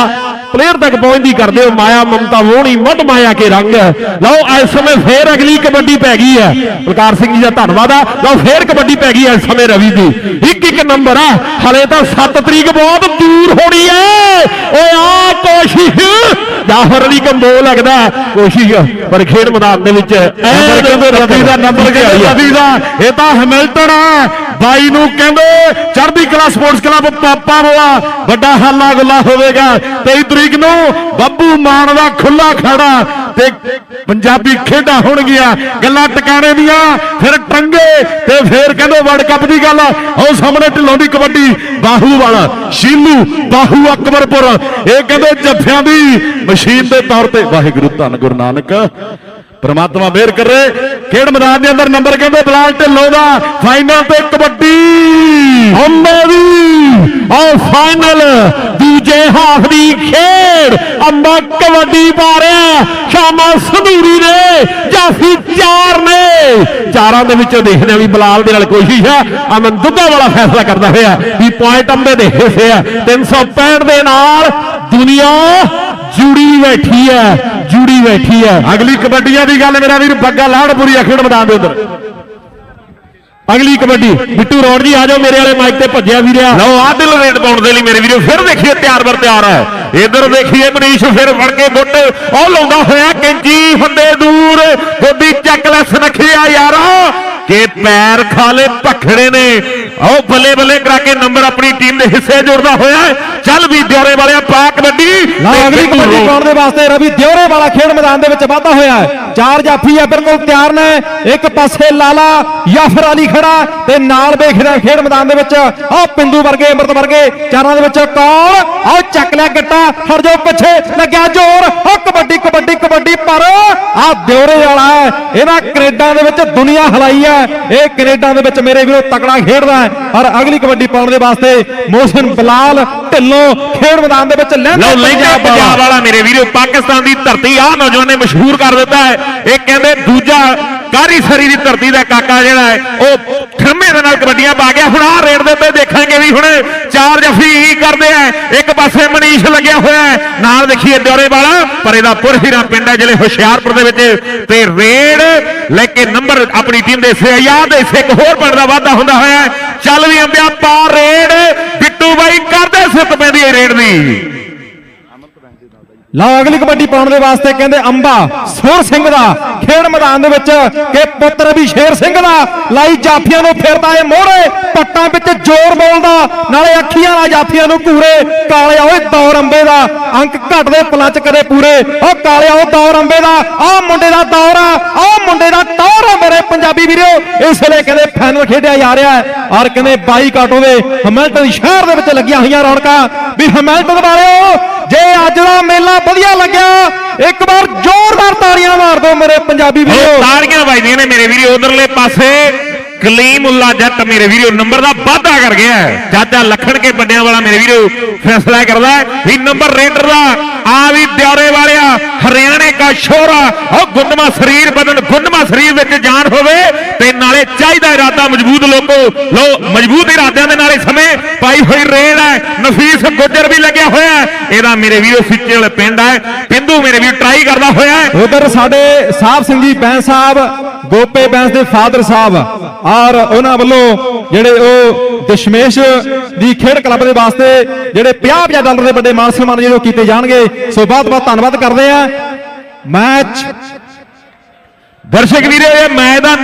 ਪਲੇਅਰ ਤੱਕ ਪਹੁੰਚਦੀ ਕਰਦੇ ਹੋ। ਮਾਇਆ ਮਮਤਾ ਵੋਣੀ ਮੱਧ ਮਾਇਆ ਕੇ ਰੰਗ ਲਓ ਇਸ ਸਮੇਂ ਫੇਰ ਅਗਲੀ ਕਬੱਡੀ ਪੈ ਗਈ ਹੈ। ਬਲਕਾਰ ਸਿੰਘ ਜੀ ਦਾ ਧੰਨਵਾਦ ਆ। ਲਓ ਫੇਰ ਕਬੱਡੀ ਪੈ ਗਈ ਹੈ ਇਸ ਸਮੇਂ ਰਵੀ ਦੀ। ਇੱਕ ਇੱਕ ਨੰਬਰ ਆ। ਹਲੇ ਤਾਂ 7 ਤਰੀਕ ਬਹੁਤ ਦੂਰ ਹੋਣੀ ਹੈ। ਓਏ ਆ ਕੋਸ਼ਿਸ਼। ਜਾਫਰ ਅਲੀ ਕੰਬੋ ਲੱਗਦਾ ਕੋਸ਼ਿਸ਼ ਪਰ ਖੇਡ ਮੈਦਾਨ ਦੇ ਵਿੱਚ ਨੰਬਰ ਕਹਿੰਦੇ ਰਵੀ ਦਾ ਨੰਬਰ ਕਹਿੰਦੇ ਰਵੀ ਦਾ? ਇਹ ਤਾਂ ਹੈਮਿਲਟਨ ਆ। ਬਾਈ ਨੂੰ ਕਹਿੰਦੇ, ਚੜ੍ਹਦੀ ਕਲਾ ਸਪੋਰਟਸ ਕਲੱਬ ਪਾਪਾ ਵਾਲਾ, ਵੱਡਾ ਹੱਲਾ ਗੁੱਲਾ ਹੋਵੇਗਾ। 23 ਤਰੀਕ ਨੂੰ ਬੱਬੂ ਮਾਨ ਦਾ ਖੁੱਲਾ ਖੜਾ ਤੇ ਪੰਜਾਬੀ ਖੇਡਾਂ ਹੋਣਗੀਆਂ। ਗੱਲਾਂ ਟਿਕਾਣੇ ਦੀਆਂ, ਫਿਰ ਟੰਗੇ ਤੇ ਫਿਰ ਕਹਿੰਦੇ ਵਰਲਡ ਕੱਪ ਦੀ ਗੱਲ। ਉਹ ਸਾਹਮਣੇ ਢਿੱਲੋਂ ਦੀ ਕਬੱਡੀ, ਬਾਹੂ ਵਾਲਾ, ਸ਼ੀਲੂ, ਬਾਹੂ ਅਕਬਰਪੁਰ। ਇਹ ਕਹਿੰਦੇ ਜੱਫਿਆਂ ਦੀ ਮਸ਼ੀਨ ਦੇ ਤੌਰ ਤੇ, ਵਾਹਿਗੁਰੂ ਧੰਨ ਗੁਰੂ ਨਾਨਕ। ਪਰਮਾਤਮਾ ਮਿਹਰ ਕਰੇ। ਖੇਡ ਮੈਦਾਨ ਦੇ ਅੰਦਰ ਨੰਬਰ ਕਹਿੰਦੇ ਬਲਾਲ ਢਿੱਲੋਂ ਦਾ। ਫਾਈਨਲ ਤੇ ਕਬੱਡੀ। ਅੰਬੇ ਦੀ। ਫਾਈਨਲ ਦੂਜੇ ਹਾਫ ਦੀ ਖੇਡ। ਅੰਬਾ ਕਬੱਡੀ ਪਾ ਰਿਹਾ। ਸ਼ਾਮਾ ਸੰਧੂਰੀ ਨੇ ਜਾਫੀ ਚਾਰ ਨੇ। ਚਾਰਾਂ ਦੇ ਵਿੱਚੋਂ ਦੇਖਦੇ ਆ ਵੀ ਬਲਾਲ ਦੇ ਨਾਲ ਕੋਸ਼ਿਸ਼ ਆ ਅਮਨ ਦੁੱਧਾ ਵਾਲਾ ਫੈਸਲਾ ਕਰਦਾ ਹੋਇਆ ਵੀ ਪੁਆਇੰਟ ਅੰਬੇ ਦੇ ਹਿੱਸੇ ਆ 365 ਦੇ ਨਾਲ ਦੁਨੀਆ ਜੁੜੀ ਬੈਠੀ ਹੈ। ਜੁੜੀ ਬੈਠੀ ਹੈ ਅਗਲੀ ਕਬੱਡੀਆਂ ਦੀ ਗੱਲ ਮੇਰਾ ਵੀਰ ਬੱਗਾ ਲਾੜਪੁਰੀ ਖੇਡ ਮੈਦਾਨ ਦੇ ਅੰਦਰ। ਅਗਲੀ ਕਬੱਡੀ ਬਿੱਟੂ ਰੌੜ ਜੀ ਆ ਜਾਓ ਮੇਰੇ ਵਾਲੇ ਮਾਈਕ ਤੇ ਭੱਜਿਆ ਵੀਰਿਆ। ਲਓ ਆ ਦਿਲ ਰੇਡ ਪਾਉਣ ਦੇ ਲਈ ਮੇਰੇ ਵੀਰੋ ਫਿਰ ਦੇਖੀਏ ਤਿਆਰ ਬਰ ਤਿਆਰ ਹੈ। ਇਧਰ ਦੇਖੀਏ ਮਨੀਸ਼ ਫਿਰ ਫੜ ਕੇ ਗੁੱਟ। ਉਹ ਲਾਉਂਦਾ ਹੋਇਆ ਕੈਂਚੀ ਹੁੰਦੇ ਦੂਰ। ਗੋਦੀ ਚੱਕ ਲੈ ਸੁਨੱਖਿਆ ਯਾਰਾ। ਕਿ ਪੈਰ ਖਾਲੇ ਭਖੜੇ ਨੇ। ਉਹ ਬੱਲੇ ਬੱਲੇ ਕਰਾ ਕੇ ਨੰਬਰ ਆਪਣੀ ਟੀਮ ਦੇ ਹਿੱਸੇ ਜੋੜਦਾ ਹੋਇਆ ਹੈ। ਚੱਲ ਵੀ ਦਿਉਰੇ ਵਾਲਿਆ ਪਾ ਕਬੱਡੀ ਅਗਲੀ ਕਬੱਡੀ। ਪਾਉਣ ਦੇ ਵਾਸਤੇ ਰਵੀ ਦਿਉਰੇ ਵਾਲਾ ਖੇਡ ਮੈਦਾਨ ਦੇ ਵਿੱਚ ਵਾਧਾ ਹੋਇਆ ਹੈ। ਚਾਰ ਜਾਫੀ ਆ ਬਿਲਕੁਲ ਤਿਆਰ ਨੇ। ਇੱਕ ਪਾਸੇ ਲਾਲਾ ਯਾਫਰ ਅਲੀ ਖੜਾ ਤੇ ਨਾਲ ਵੇਖਦਾ ਖੇਡ ਮੈਦਾਨ ਦੇ ਵਿੱਚ। ਆਹ ਪਿੰਦੂ ਵਰਗੇ ਅਮਰਤ ਵਰਗੇ ਚਾਰਾਂ ਦੇ ਵਿੱਚ ਕੌਣ ਆਹ ਚੱਕ ਲਿਆ ਗੱਟਾ ਹਟ ਜਾਓ ਪਿੱਛੇ ਲੱਗਿਆ ਜ਼ੋਰ। ਆਹ ਕਬੱਡੀ ਕਬੱਡੀ ਕਬੱਡੀ ਪਰ ਆਹ ਦਿਉਰੇ ਵਾਲਾ ਹੈ। ਇਹਦਾ ਕੈਨੇਡਾ ਦੇ ਵਿੱਚ ਦੁਨੀਆ ਹਲਾਈ ਹੈ। ਇਹ ਕੈਨੇਡਾ ਦੇ ਵਿੱਚ ਮੇਰੇ ਵੀਰੋ ਤਕੜਾ ਖੇਡਦਾ ਹੈ ਔਰ ਅਗਲੀ ਕਬੱਡੀ ਪਾਉਣ ਦੇ ਵਾਸਤੇ ਮੋਹਸਿਨ ਬਲਾਲ ਢਿੱਲੋਂ ਖੇਡ ਮੈਦਾਨ ਦੇ ਵਿੱਚ ਲਹਿੰਦੇ ਲਹਿੰਗਾ ਪੰਜਾਬ ਵਾਲਾ। ਮੇਰੇ ਵੀਰੋ ਪਾਕਿਸਤਾਨ ਦੀ ਧਰਤੀ ਆ ਨੌਜਵਾਨ ਨੇ ਮਸ਼ਹੂਰ ਕਰ ਦਿੱਤਾ ਹੈ। ਇਹ ਕਹਿੰਦੇ ਦੂਜਾ ਕਾਰੀ ਸਰੀ ਦੀ ਧਰਤੀ ਦਾ ਕਾਕਾ ਜਿਹੜਾ ਹੈ ਉਹ ਖੰਮੇ ਦੇ ਨਾਲ ਕਬੱਡੀਆਂ ਪਾ ਗਿਆ। ਹੁਣ ਆ ਰੇਡ ਦੇ ਉੱਤੇ ਦੇਖਾਂਗੇ ਵੀ ਹੁਣ ਚਾਰ ਜਫੀ ਕਰਦੇ ਆ। ਇੱਕ ਪਾਸੇ ਮਨੀਸ਼ ਲੱਗਿਆ ਹੋਇਆ ਹੈ। ਨਾਲ ਦੇਖੀਏ ਦਿਉਰੇ ਵਾਲਾ, ਪਰ ਇਹਦਾ ਪੁਰ ਪੁਰਹੀਰਾ ਪਿੰਡ ਹੈ ਜਿਹੜੇ ਹੁਸ਼ਿਆਰਪੁਰ ਦੇ ਵਿੱਚ। ਤੇ ਰੇਡ ਲੈ ਕੇ ਨੰਬਰ ਆਪਣੀ ਟੀਮ ਦੇ ਸੇ ਯਾਦ ਦੇ ਸੇ ਇੱਕ ਹੋਰ ਪਿੰਡ ਦਾ ਵਾਧਾ ਹੁੰਦਾ ਹੋਇਆ ਚੱਲ ਵੀ ਅੰਬਿਆ ਪਾ ਰੇਡ। ਬਿੱਟੂ ਬਾਈ ਕਰਦੇ ਸਿੱਤ ਪੈਂਦੀ ਹੈ ਰੇਡ ਦੀ। ਲਓ ਅਗਲੀ ਕਬੱਡੀ ਪਾਉਣ ਦੇ ਵਾਸਤੇ ਕਹਿੰਦੇ ਅੰਬਾ ਸੋਰ ਸਿੰਘ ਦਾ ਖੇਡ ਮੈਦਾਨ ਦੇ ਵਿੱਚ ਕਿ ਪੁੱਤਰ ਵੀ ਸ਼ੇਰ ਸਿੰਘ ਦਾ ਲਾਈ ਜਾਫੀਆਂ ਨੂੰ ਫਿਰਦਾ ਏ ਮੋਹਰੇ, ਪੱਟਾਂ ਵਿੱਚ ਜ਼ੋਰ ਬੋਲਦਾ, ਨਾਲੇ ਅੱਖੀਆਂ ਨਾਲ ਜਾਫੀਆਂ ਨੂੰ ਘੂਰੇ, ਕਾਲਿਆ ਓਏ ਦੌਰ ਅੰਬੇ ਦਾ, ਅੰਕ ਘਟਦੇ ਪਲਚ ਕਦੇ ਪੂਰੇ, ਓ ਕਾਲਿਆ ਉਹ ਦੌਰ ਅੰਬੇ ਦਾ, ਆਹ ਮੁੰਡੇ ਦਾ ਦੌਰ ਆ, ਆਹ ਮੁੰਡੇ ਦਾ ਟੌਰ ਆ ਮੇਰੇ ਪੰਜਾਬੀ ਵੀਰੋ, ਇਸ ਵੇਲੇ ਕਹਿੰਦੇ ਫਾਈਨਲ ਖੇਡਿਆ ਜਾ ਰਿਹਾ ਔਰ ਕਹਿੰਦੇ ਬਾਈਕਾਟ ਦੇ ਹਮਿਲਟਨ ਸ਼ਹਿਰ ਦੇ ਵਿੱਚ ਲੱਗੀਆਂ ਹੋਈਆਂ ਰੌਣਕਾਂ, ਵੀ ਹਮਿਲਟਨ ਵਾਲਿਓ ਜੇ ਅੱਜ ਦਾ ਮੇਲਾ ਵਧੀਆ ਲੱਗਿਆ, ਇੱਕ ਵਾਰ ਜ਼ੋਰਦਾਰ ਤਾੜੀਆਂ ਮਾਰ ਦਿਓ ਮੇਰੇ ਪੰਜਾਬੀ ਉਹ ਵੀਰੋ ਤਾੜੀਆਂ ਵੱਜਦੀਆਂ ਨੇ ਮੇਰੇ ਵੀਰੋ, ਉਧਰਲੇ ਪਾਸੇ ਕਲੀਮੁੱਲਾ ਜੱਟ ਮੇਰੇ ਵੀਰੋ, ਨੰਬਰ ਦਾ ਵਾਧਾ ਕਰ ਗਿਆ ਹੈ। ਚਾਚਾ ਲਖਣ ਕੇ ਵੱਡਿਆਂ ਵਾਲਾ ਮੇਰੇ ਵੀਰੋ, ਫੈਸਲਾ ਕਰਦਾ ਵੀ ਨੰਬਰ ਰੇਡਰ ਦਾ, ਆ ਵੀ ਦਿਉਰੇ ਵਾਲਿਆ, ਹਰਿਆਣੇ ਦਾ ਸ਼ੋਰਾ, ਉਹ ਗੁੰਦਮਾ ਸਰੀਰ ਬਦਨ ਗੁੰਦਮਾ ਸਰੀਰ ਵਿੱਚ ਜਾਨ ਹੋਵੇ ਤੇ ਨਾਲੇ ਚਾਹੀਦਾ ਇਰਾਦਾ ਮਜ਼ਬੂਤ ਲੋਕੋ ਲੋ ਮਜ਼ਬੂਤ ਇਰਾਦਿਆਂ ਦੇ ਨਾਲੇ ਸਮੇਂ ਪਾਈ ਹੋਈ ਰੇਡ ਹੈ, ਨਫੀਸ ਗੁੱਜਰ ਵੀ ਲੱਗਿਆ ਹੋਇਆ ਇਹਦਾ ਮੇਰੇ ਵੀਰੋ ਸਿੱਚੇ ਵਾਲੇ ਪਿੰਡ ਹੈ ਪਿੰਦੂ ਮੇਰੇ ਵੀ ਟਰਾਈ ਕਰਦਾ ਹੋਇਆ ਉਧਰ ਸਾਡੇ ਸਾਹਿਬ ਸਿੰਘ ਜੀ ਬੈਂਸ ਸਾਹਿਬ, ਗੋਪੇ ਬੈਂਸ ਦੇ ਫਾਦਰ ਸਾਹਿਬ, ਔਰ ਉਹਨਾਂ ਵੱਲੋਂ ਜਿਹੜੇ ਉਹ ਦਸ਼ਮੇਸ਼ ਦੀ ਖੇਡ ਕਲੱਬ ਦੇ ਵਾਸਤੇ ਜਿਹੜੇ 50 ਡਾਲਰ ਦੇ ਵੱਡੇ ਮਾਨ ਸਨਮਾਨ ਜਿਹੜੇ ਕੀਤੇ ਜਾਣਗੇ। ਸੋ ਬਹੁਤ ਬਹੁਤ ਧੰਨਵਾਦ ਕਰਦੇ ਆ ਮੈਚ। ਦਰਸ਼ਕ ਵੀਰੇ, ਇਹ ਮੈਚ ਦਾ